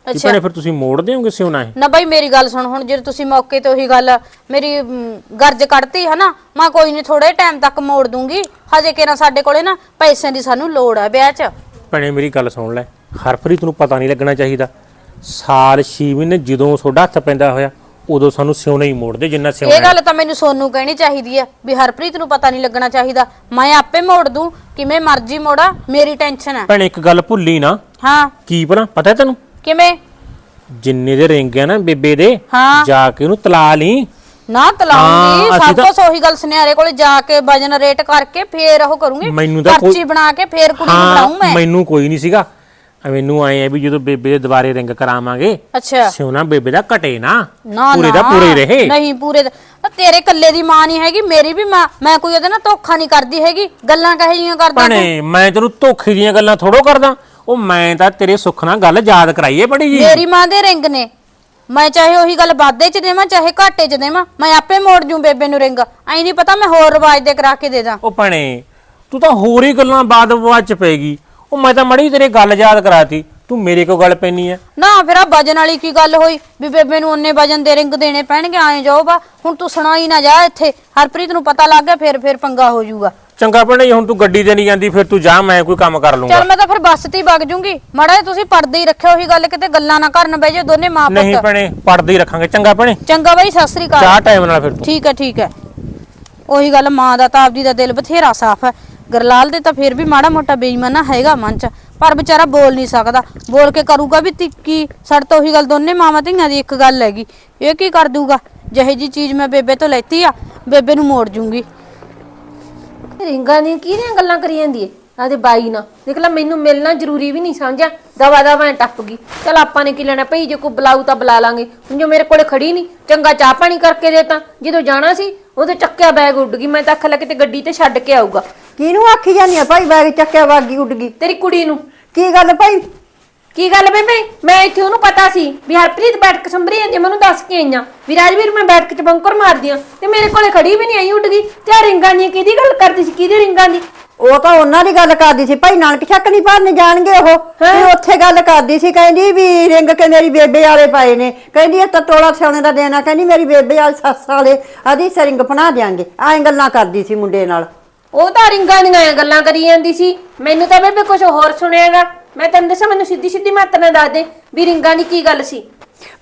ਕਿ ਭੈਣੇ ਫਿਰ ਤੁਸੀਂ ਮੋੜ ਦਿਓਗੇ ਸਿਉਣਾ ਇਹ? ਨਾ ਬਾਈ ਮੇਰੀ ਗੱਲ ਸੁਣ ਹੁਣ ਜੇ ਤੁਸੀਂ ਮੌਕੇ ਤੇ ਉਹੀ ਗੱਲ ਮੇਰੀ ਗਰਜ ਕੱਢਤੀ ਹੈ ਨਾ ਮੈਂ ਕੋਈ ਨਹੀਂ ਥੋੜੇ ਟਾਈਮ ਤੱਕ ਮੋੜ ਦੂੰਗੀ। ਹਜੇ ਕਿਹੜਾ ਸਾਡੇ ਕੋਲੇ ਨਾ ਪੈਸਿਆਂ ਦੀ ਸਾਨੂੰ ਲੋੜ ਹੈ ਵਿਆਹ 'ਚ। ਭੈਣੇ ਮੇਰੀ ਗੱਲ ਸੁਣ ਲੈ ਹਰਪ੍ਰੀਤ ਨੂੰ ਪਤਾ ਨਹੀਂ ਲੱਗਣਾ ਚਾਹੀਦਾ। ਸਾਲ 6 ਮਹੀਨੇ ਜਦੋਂ ਤੁਹਾਡਾ ਹੱਥ ਪੈਂਦਾ ਹੋਇਆ ਉਦੋਂ ਸਾਨੂੰ ਸਿਉਣਾ ਹੀ ਮੋੜਦੇ ਜਿੰਨਾ ਇਹ ਸਿਉਣਾ ਗੱਲ ਤਾਂ ਮੈਨੂੰ ਸੋਨੂੰ ਕਹਿਣੀ ਚਾਹੀਦੀ ਹੈ ਵੀ ਹਰਪ੍ਰੀਤ ਨੂੰ ਪਤਾ ਨਹੀਂ ਲੱਗਣਾ ਚਾਹੀਦਾ। ਮੈਂ ਆਪੇ ਮੋੜ ਦੂੰ ਕਿਵੇਂ ਮਰਜ਼ੀ ਮੋੜਾ ਮੇਰੀ ਟੈਨਸ਼ਨ ਹੈ। ਭੈਣੇ ਇੱਕ ਗੱਲ ਭੁੱਲੀ ਨਾ। ਹਾਂ। ਕੀ ਭਲਾ ਪਤਾ ਹੈ ਤੈਨੂੰ? ਕਿਵੇਂ? ਜਿੰਨੇ ਦੇ ਰਿੰਗ ਆ ਨਾ ਬੇਬੇ ਦੇ ਹਾਂ। ਜਾ ਕੇ ਉਹਨੂੰ ਤਲਾ ਲਈ। ਨਾ ਤਲਾਉਂਗੀ ਹਾਂ, ਅਸੀਂ ਸਭ ਤਾਂ- ਉਹੀ ਗੱਲ ਸੁਨਿਆਰੇ ਕੋਲੇ ਜਾ ਕੇ ਵਜਨ ਰੇਟ ਕਰਕੇ ਫੇਰ ਉਹ ਕਰੂੰਗੀ। ਮੈਨੂੰ ਤਾਂ ਕੋਈ- ਪਰਚੀ ਬਣਾ ਕੇ ਫੇਰ ਕੁੜੀ ਨੂੰ ਹਾਂ ਬਣਾਉਂ ਮੈਂ। ਮੈਨੂੰ ਕੋਈ ਨਹੀਂ ਸੀਗਾ। ਮੈਨੂੰ ਆਏ ਆ ਵੀ ਜਦੋਂ ਬੇਬੇ ਦੇ ਦੁਬਾਰੇ ਰਿੰਗ ਕਰਾਵਾਂਗੇ ਅੱਛਾ। ਸਿਉਣਾ ਬੇਬੇ ਦਾ ਘਟੇ ਨਾ। ਨਾ ਪੂਰੇ ਨਾ। ਦਾ ਪੂਰੇ ਹੀ ਰਹੇ। ਨਹੀਂ ਪੂਰੇ ਦਾ ਤਾਂ ਤੇਰੇ ਕੱਲੇ ਦੀ ਮਾਂ ਨਹੀਂ ਹੈਗੀ ਮੇਰੀ ਵੀ ਮਾਂ ਮੈਂ ਕੋਈ ਉਹਦੇ ਨਾਲ ਧੋਖਾ ਨਹੀਂ ਕਰਦੀ ਹੈਗੀ ਗੱਲਾਂ ਕਹੇ ਜੀਆਂ ਕਰਦਾ ਤੂੰ। ਭਣੇ ਮੈਂ ਤੈਨੂੰ ਧੋਖੇ ਦੀਆਂ ਗੱਲਾਂ ਥੋੜੋ ਕਰਦਾ। ਉਹ ਮੈਂ ਤਾਂ ਤੇਰੇ ਸੁੱਖ ਨਾਲ ਗੱਲ ਯਾਦ ਕਰਾਈਏ ਬੜੀ ਜੀ। ਮੇਰੀ ਮਾਂ ਦੇ ਰਿੰਗ ਨੇ। ਮੈਂ ਚਾਹੇ ਉਹੀ ਗੱਲ ਵਾਧੇ ਚ ਦੇਵਾਂ ਚਾਹੇ ਘਾਟੇ ਚ ਦੇਵਾਂ ਮੈਂ ਆਪੇ ਮੋੜ ਜੂ ਬੇਬੇ ਨੂੰ ਰਿੰਗ। ਐ ਨਹੀਂ ਪਤਾ ਮੈਂ ਹੋਰ ਰਿਵਾਜ ਦੇ ਕਰਾ ਕੇ ਦੇ ਦਾਂ। ਉਹ ਭਣੇ ਤੂੰ ਤਾਂ ਹੋਰ ਹੀ ਗੱਲਾਂ ਬਾਦ ਬਾਅਦ ਚ ਪੈਗੀ ਉਹ ਮੈਂ ਤਾਂ ਮੜੀ ਤੇਰੇ ਗੱਲ ਯਾਦ ਕਰਾਤੀ। ਤੂੰ ਮੇਰੇ ਕੋ ਗੱਲ ਪੈਣੀ ਆ ਨਾ ਫਿਰ ਆ ਵਜਨ ਵਾਲੀ ਕੀ ਗੱਲ ਹੋਈ? ਵੀ ਬੇਬੇ ਨੂੰ ਉਹਨੇ ਵਜਨ ਦੇ ਰਿੰਗ ਦੇਣੇ ਪੈਣਗੇ ਐਂ ਜਾਓ ਬਾ। ਹੁਣ ਤੂੰ ਸੁਣਾਈ ਨਾ ਜਾ ਇੱਥੇ। ਹਰਪ੍ਰੀਤ ਨੂੰ ਪਤਾ ਲੱਗ ਗਿਆ ਫਿਰ ਫਿਰ ਪੰਗਾ ਹੋ ਜਾਊਗਾ। ਚੰਗਾ ਭਣੇ ਹੁਣ ਤੂੰ ਗੱਡੀ ਤੇ ਨਹੀਂ ਜਾਂਦੀ ਫਿਰ ਤੂੰ ਜਾ ਮੈਂ ਕੋਈ ਕੰਮ ਕਰ ਲੂੰਗਾ। ਚੱਲ ਮੈਂ ਤਾਂ ਫਿਰ ਬੱਸ ਤੇ ਹੀ ਵਗ ਜੂੰਗੀ। ਮਾੜਾ ਤੁਸੀਂ ਪਰਦੇ ਹੀ ਰੱਖਿਓ ਉਹੀ ਗੱਲ ਕਿਤੇ ਗੱਲਾਂ ਨਾ ਕਰਨ ਬਹਿ ਜਾਓ ਦੋਨੇ ਮਾਂ ਨਹੀਂ ਪੁੱਤ ਭਣੇ ਪੜਦੇ ਹੀ ਰੱਖਾਂਗੇ। ਚੰਗਾ ਭਣੇ। ਚੰਗਾ ਬਾਈ ਸਤਿ ਸ੍ਰੀ ਅਕਾਲ। ਚਾਹ ਟਾਈਮ ਨਾਲ ਫਿਰ ਤੂੰ। ਠੀਕ ਹੈ ਠੀਕ ਹੈ ਉਹੀ ਗੱਲ ਮਾਂ ਦਾ ਤਾਂ ਆਪਦੀ ਦਾ ਦਿਲ ਬਥੇਰਾ ਸਾਫ਼ ਹੈ ਗਰਲਾਲ ਦੇ ਤਾਂ ਫਿਰ ਵੀ ਮਾੜਾ ਮੋਟਾ ਬੇਈਮਾਨਾ ਹੈਗਾ ਮਨ ਚ, ਪਰ ਵਿਚਾਰਾ ਬੋਲ ਨਹੀਂ ਸਕਦਾ। ਬੋਲ ਕੇ ਕਰੂਗਾ ਵੀ ਤੀ- ਕੀ ਸਾਡੇ ਤਾਂ ਉਹੀ ਗੱਲ ਦੋਨੇ ਮਾਵਾਂ ਧੀਆਂ ਦੀ ਇੱਕ ਗੱਲ ਹੈਗੀ। ਇਹ ਕੀ ਕਰ ਦੂਗਾ ਜਿਹੇ ਜੀ ਚੀਜ਼ ਮੈਂ ਬੇਬੇ ਤੋਂ ਲੈਤੀ ਆ, ਬੇਬੇ ਨੂੰ ਮੋੜ ਜੂੰਗੀ। ਰਿੰਗਾਂ ਦੀਆਂ ਕਿਹਦੀਆਂ ਗੱਲਾਂ ਕਰੀ ਜਾਂਦੀ ਏ? ਆਦੇ ਬਾਈ ਨਾ ਦੇਖ ਲੈ, ਮੈਨੂੰ ਮਿਲਣਾ ਜ਼ਰੂਰੀ ਵੀ ਨਹੀਂ, ਸਮਝਿਆ? ਦਵਾ ਦਵਾ ਐਂ ਟੱਪ ਗਈ। ਚਲ ਆਪਾਂ ਨੇ ਕੀ ਲੈਣਾ? ਭਈ ਜੇ ਕੋਈ ਬੁਲਾਊ ਤਾਂ ਬੁਲਾ ਲਾਂਗੇ। ਹੁਣ ਜੋ ਮੇਰੇ ਕੋਲੇ ਖੜੀ ਨਹੀਂ, ਚੰਗਾ ਚਾਹ ਪਾਣੀ ਕਰਕੇ ਦੇਤਾ ਜਦੋਂ ਜਾਣਾ ਸੀ ਉਦੋਂ ਚੱਕਿਆ ਬੈਗ ਉੱਡ ਗਈ। ਮੈਂ ਤਾਂ ਆਖਿਆ ਕਿਤੇ ਗੱਡੀ ਤੇ ਛੱਡ ਕੇ ਆਊਗਾ। ਕਿਹਨੂੰ ਆਖੀ ਜਾਂਦੀ ਆ? ਭਾਈ ਬੈਗ ਚੱਕਿਆ ਵਾਗੀ ਉੱਡ ਗਈ। ਤੇਰੀ ਕੁੜੀ ਨੂੰ। ਕੀ ਗੱਲ ਭਾਈ? ਕੀ ਗੱਲ ਬੇਬੇ? ਮੈਂ ਇੱਥੇ ਉਹਨੂੰ ਪਤਾ ਸੀ ਵੀ ਹਰਪ੍ਰੀਤ ਬੈਠਕ ਸੰਭਰੀ ਜਾਂਦੀ ਆ, ਮੈਨੂੰ ਦੱਸ ਕੇ ਆਈਆਂ ਵੀ ਰਾਜਵੀਰ ਮੈਂ ਬੈਠਕ ਚ ਬੰਕਰ ਮਾਰਦੀ ਆ ਤੇ ਮੇਰੇ ਕੋਲੇ ਖੜੀ ਵੀ ਨਹੀਂ ਆਈ ਉੱਡ ਗਈ। ਤੇ ਰਿੰਗਾਂ ਦੀਆਂ ਕਿਹਦੀ ਗੱਲ ਕਰਦੀ ਸੀ? ਕਿਹਦੀ ਰਿੰਗਾਂ ਦੀ? ਉਹ ਤਾਂ ਉਹਨਾਂ ਦੀ ਗੱਲ ਕਰਦੀ ਸੀ। ਭਾਈ ਨਾਨਕ ਚੱਕ ਨਹੀਂ ਭਰਨ ਜਾਣਗੇ ਉਹ। ਤੇ ਉੱਥੇ ਗੱਲ ਕਰਦੀ ਸੀ ਕਹਿੰਦੀ ਵੀ ਰਿੰਗ ਕੇ ਮੇਰੀ ਬੇਬੇ ਵਾਲੇ ਪਏ ਨੇ। ਕਹਿੰਦੀ ਇਹ ਤਾਂ ਤੋਲਾ ਸੋਨੇ ਦਾ ਦੇਣਾ ਕਹਿੰਦੀ ਮੇਰੀ ਬੇਬੇ ਵਾਲੇ ਸੱਸ ਵਾਲੇ ਆਦੀ ਸਰਿੰਗ ਬਣਾ ਦਿਆਂਗੇ। ਐਂ ਗੱਲਾਂ ਕਰਦੀ ਸੀ ਮੁੰਡੇ ਨਾਲ। ਉਹ ਤਾਂ ਰਿੰਗਾਂ ਦੀਆਂ ਗੱਲਾਂ ਕਰੀ ਜਾਂਦੀ ਸੀ। ਮੈਨੂੰ ਤਾਂ ਬੇਬੇ ਕੁਝ ਹੋਰ ਸੁਣਿਆਗਾ। ਮੈਂ ਤੈਨੂੰ ਦੱਸਾਂ, ਮੈਨੂੰ ਸਿੱਧੀ ਸਿੱਧੀ ਮੱਤ ਨਾ ਦੱਸ ਦੇ ਵੀ ਰਿੰਗਾਂ ਦੀ ਕੀ ਗੱਲ ਸੀ।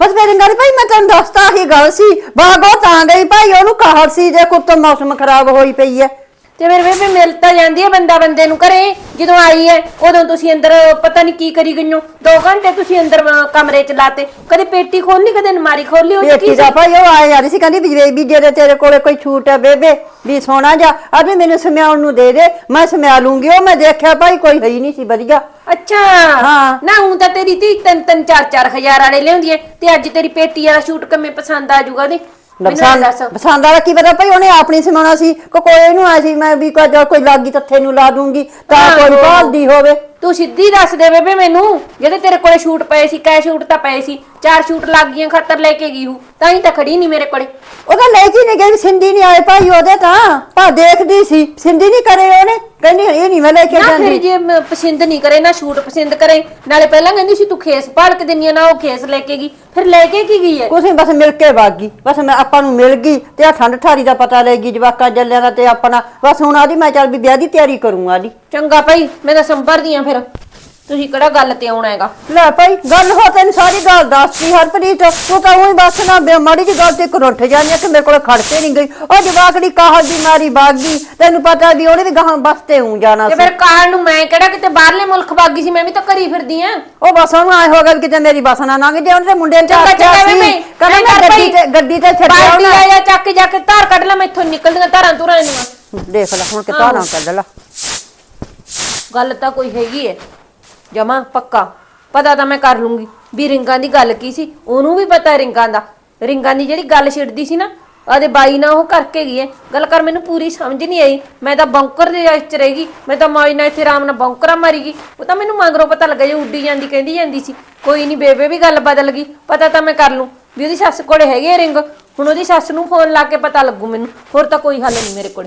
ਬਸ ਮੇਰੀ ਗੱਲ ਭਾਈ, ਮੈਂ ਤੈਨੂੰ ਦੱਸਤਾ ਹੀ ਗੱਲ ਸੀ। ਬਾਗੋ ਤਾਂ ਗਈ, ਭਾਈ, ਉਹਨੂੰ ਕਾਹਲ ਸੀ, ਜੇ ਕੁੱਤ ਮੌਸਮ ਖਰਾਬ ਹੋਈ ਪਈ ਹੈ ਤੇ ਮੇਰੇ ਬੇਬੇ ਮਿਲ ਤਾਂ ਜਾਂਦੀ ਹੈ ਬੰਦਾ ਬੰਦੇ ਨੂੰ ਘਰੇ ਜਦੋਂ ਆਈ ਹੈ ਉਦੋਂ ਤੁਸੀਂ ਅੰਦਰ ਪਤਾ ਨਹੀਂ ਕੀ ਕਰੀ ਗਈਓ 2 ਘੰਟੇ ਤੁਸੀਂ ਅੰਦਰ ਅਹ, ਕਮਰੇ ਚ ਲਾਤੇ। ਕਦੇ ਪੇਟੀ ਖੋਲਣੀ ਕਦੇ ਨਮਾਰੀ ਖੋਲੀ ਉਹ 'ਚ ਬੇਟੀ ਕੀ ਦਾ ਸੀ? ਭਾਈ ਉਹ ਆਏ ਜਾਂਦੀ ਸੀ ਕਹਿੰਦੀ ਵੀ ਬੇਬੀ ਜੇ ਤੇਰੇ ਕੋਲੇ ਕੋਈ ਛੂਟ ਹੈ ਬੇਬੇ ਵੀ ਸੋਨਾ ਜਾ ਅਭੀ ਮੈਨੂੰ ਸਮਿਆਉਣ ਨੂੰ ਦੇ ਦੇ ਮੈਂ ਸਮਿਆ ਲੂੰਗੀ ਉਹ ਮੈਂ ਦੇਖਿਆ ਭਾਈ ਕੋਈ ਹੈ ਹੀ ਨਹੀਂ ਸੀ ਵਧੀਆ। ਅੱਛਾ। ਹਾਂ। ਨਾ ਹੁਣ ਤਾਂ ਤੇਰੀ ਧੀ ਤਿੰਨ ਤਿੰਨ ਚਾਰ ਚਾਰ ਹਜ਼ਾਰ ਵਾਲੇ ਲਿਆਉਂਦੀ ਹੈ ਤੇ ਅੱਜ ਤੇਰੀ ਪੇਟੀ ਵਾਲਾ ਸ਼ੂਟ ਕਿਵੇਂ ਪਸੰਦ ਆ ਜਾਊਗਾ ਉਹਦੇ? ਪਸੰਦ ਦੱਸ। ਪਸੰਦ ਵਾਲਾ ਕੀ ਪਤਾ ਭਾਈ ਉਹਨੇ ਆਪਣੀ ਸਮਾਉਣਾ ਸੀ ਕੋ ਕੋਈ ਇਹਨੂੰ ਆਇਆ ਸੀ ਮੈਂ ਵੀ ਕੋਈ ਕੋਈ ਲਾਗੀ ਤੱਥੇ ਨੂੰ ਲਾ ਦੂੰਗੀ ਤਾਂ ਕੋਈ ਭਾਲਦੀ ਹੋਵੇ। ਤੂੰ ਸਿੱਧੀ ਦੱਸ ਦੇ ਬੇਬੇ ਮੈਨੂੰ ਜਿਹੜੇ ਤੇਰੇ ਕੋਲੇ ਸ਼ੂਟ ਪਏ ਸੀ ਕੈ ਸ਼ੂਟ ਤਾਂ ਪਏ ਸੀ ਚਾਰ ਸ਼ੂਟ ਲੱਗ ਗਈਆਂ ਖਾਤਰ ਲੈ ਕੇ ਗਈ ਹੂੰ ਤਾਂ ਹੀ ਤਾਂ ਖੜੀ ਨਹੀਂ ਮੇਰੇ ਕੋਲੇ। ਉਹਦਾ ਲੈ ਕੇ ਨਹੀਂ ਗਈ ਸਿੰਧੀ ਨਹੀਂ ਆਏ ਭਾਈ ਉਹਦੇ ਤਾਂ ਭਾ ਦੇਖਦੀ ਸੀ ਸਿੰਧੀ ਨਹੀਂ ਕਰੇ ਉਹਨੇ। ਕਹਿੰਦੀ ਇਹ ਨਹੀਂ ਮੈਂ ਲੈ ਕੇ ਨਾ ਫਿਰ ਜਾਂਦੀ ਜੇ ਮ- ਪਸੰਦ ਨਹੀਂ ਕਰੇ ਨਾ ਸ਼ੂਟ ਪਸੰਦ ਕਰੇ ਨਾਲੇ ਪਹਿਲਾਂ ਕਹਿੰਦੀ ਸੀ ਤੂੰ ਖੇਸ ਭਾਲ ਕੇ ਦਿੰਨੀ ਆ ਨਾ ਉਹ ਖੇਸ ਲੈ ਕੇ ਗਈ। ਫਿਰ ਲੈ ਕੇ ਕੀ ਗਈ ਹੈ? ਕੁਛ ਨੀ ਬਸ ਮਿਲ ਕੇ ਵਾਗੀ ਬਸ ਮੈਂ ਆਪਾਂ ਨੂੰ ਮਿਲ ਗਈ ਤੇ ਆ ਠੰਡ ਠਾਰੀ ਦਾ ਪਤਾ ਲੈ ਗਈ ਜਵਾਕਾਂ ਜੱਲਿਆਂ ਦਾ ਤੇ ਆਪਣਾ। ਬਸ ਹੁਣ ਆਦੀ ਮੈਂ ਚੱਲ ਵੀ ਵਿਆਹ ਦੀ ਤਿਆਰੀ ਕਰੂੰਗਾ ਆਦੀ। ਚੰਗਾ ਭਾਈ ਮੈਂ ਤਾਂ ਸੰਭਰਦੀ ਆ ਫਿਰ। ਤੁਸੀਂ ਕਿਹੜਾ ਗੱਲ ਤੇ ਆਉਣਾ ਹੈਗਾ? ਲੈ ਭਾਈ ਗੱਲ ਹੋ ਤੈਨੂੰ ਸਾਰੀ ਗੱਲ ਦੱਸਦੀ ਹਰਪ੍ਰੀਤ ਉਹ ਤਾਂ ਉਹੀ ਬਸ ਨਾ ਬੇ- ਮਾੜੀ ਜਿਹੀ ਗੱਲ ਤੇ ਕਰੁੱਠ ਜਾਂਦੀ ਤੇ ਮੇਰੇ ਕੋਲ ਖੜ ਨਹੀਂ ਗਈ ਉਹ ਜਵਾਕੜੀ ਕਾਹ ਦੀ ਮਾਰੀ ਬਾਗੀ ਤੈਨੂੰ ਪਤਾ ਵੀ ਉਹਨੇ ਵੀ ਗਾਹਾਂ ਬਸਤੇ ਹੂੰ ਜਾਣਾ ਤੇ ਸੀ। ਫਿਰ ਕਾਰ ਨੂੰ ਮੈਂ ਕਿਹੜਾ ਕਿਤੇ ਬਾਹਰਲੇ ਮੁਲਕ ਭਾਗੀ ਸੀ ਮੈਂ ਵੀ ਤਾਂ ਘਰੀ ਫਿਰਦੀ ਆ। ਉਹ ਬਸ ਉਹਨੂੰ ਆਏ ਹੋ ਗਿਆ ਵੀ ਕਿਤੇ ਮੇਰੀ ਬਸ ਨਾ ਲੰਘ ਜੇ ਉਹਨੇ ਤੇ ਮੁੰਡੇ ਨੇ ਚੰਗਾ ਆਖਿਆ ਚੰਗਾ ਸੀ। ਮੈਂ। ਕਹਿੰਦਾ ਮੈਂ ਗੱਡੀ ਤੇ ਗੱਡੀ ਤੇ ਛੱਡਿਆ ਬਾਲਟੀ ਉਹਨੇ ਆ ਜਾ ਚੱਕ ਕੇ ਜਾ ਕੇ ਧਾਰ ਕੱਢ ਲੈ ਮੈਥੋਂ ਨਿਕਲਦੀਆਂ ਧਾਰਾਂ ਧੁਰਾਂ ਦੀਆਂ ਦੇਖ ਲੈ ਹੁਣ ਕਿਤਾ ਨਾ ਕੱਢ ਲਾ। ਗੱਲ ਤਾਂ ਕੋਈ ਹੈਗੀ ਹੈ ਜਮਾ, ਪੱਕਾ। ਪਤਾ ਤਾਂ ਮੈਂ ਕਰ ਲੂੰਗੀ ਵੀ ਰਿੰਗਾਂ ਦੀ ਗੱਲ ਕੀ ਸੀ, ਉਹਨੂੰ ਵੀ ਪਤਾ ਰਿੰਗਾਂ ਦਾ। ਰਿੰਗਾਂ ਦੀ ਜਿਹੜੀ ਗੱਲ ਛਿੜਦੀ ਸੀ ਨਾ, ਆਦੇ ਬਾਈ ਨਾਲ ਉਹ ਕਰਕੇ ਗਈ ਹੈ ਗੱਲ ਕਰ, ਮੈਨੂੰ ਪੂਰੀ ਸਮਝ ਨਹੀਂ ਆਈ। ਮੈਂ ਤਾਂ ਬੌਂਕਰ ਦੇ ਵਿੱਚ ਰਹਿ ਗਈ। ਮੈਂ ਤਾਂ ਮੌਜ ਨਾਲ ਇੱਥੇ ਆਰਾਮ ਨਾਲ ਬੌਂਕਰਾ ਮਾਰੀ ਗਈ। ਉਹ ਤਾਂ ਮੈਨੂੰ ਮਗਰੋਂ ਪਤਾ ਲੱਗਾ ਜੇ ਉੱਡੀ ਜਾਂਦੀ, ਕਹਿੰਦੀ ਜਾਂਦੀ ਸੀ। ਕੋਈ ਨਹੀਂ ਬੇਬੇ ਵੀ ਗੱਲ ਬਦਲ ਗਈ। ਪਤਾ ਤਾਂ ਮੈਂ ਕਰ ਲੂੰ ਵੀ ਉਹਦੀ ਸੱਸ ਕੋਲੇ ਹੈਗੇ ਆ ਰਿੰਗ। ਹੁਣ ਉਹਦੀ ਸੱਸ ਨੂੰ ਫੋਨ ਲਾ ਕੇ ਪਤਾ ਲੱਗੂ ਮੈਨੂੰ। ਹੋਰ ਤਾਂ ਕੋਈ ਹੱਲ ਨਹੀਂ ਮੇਰੇ ਕੋਲ।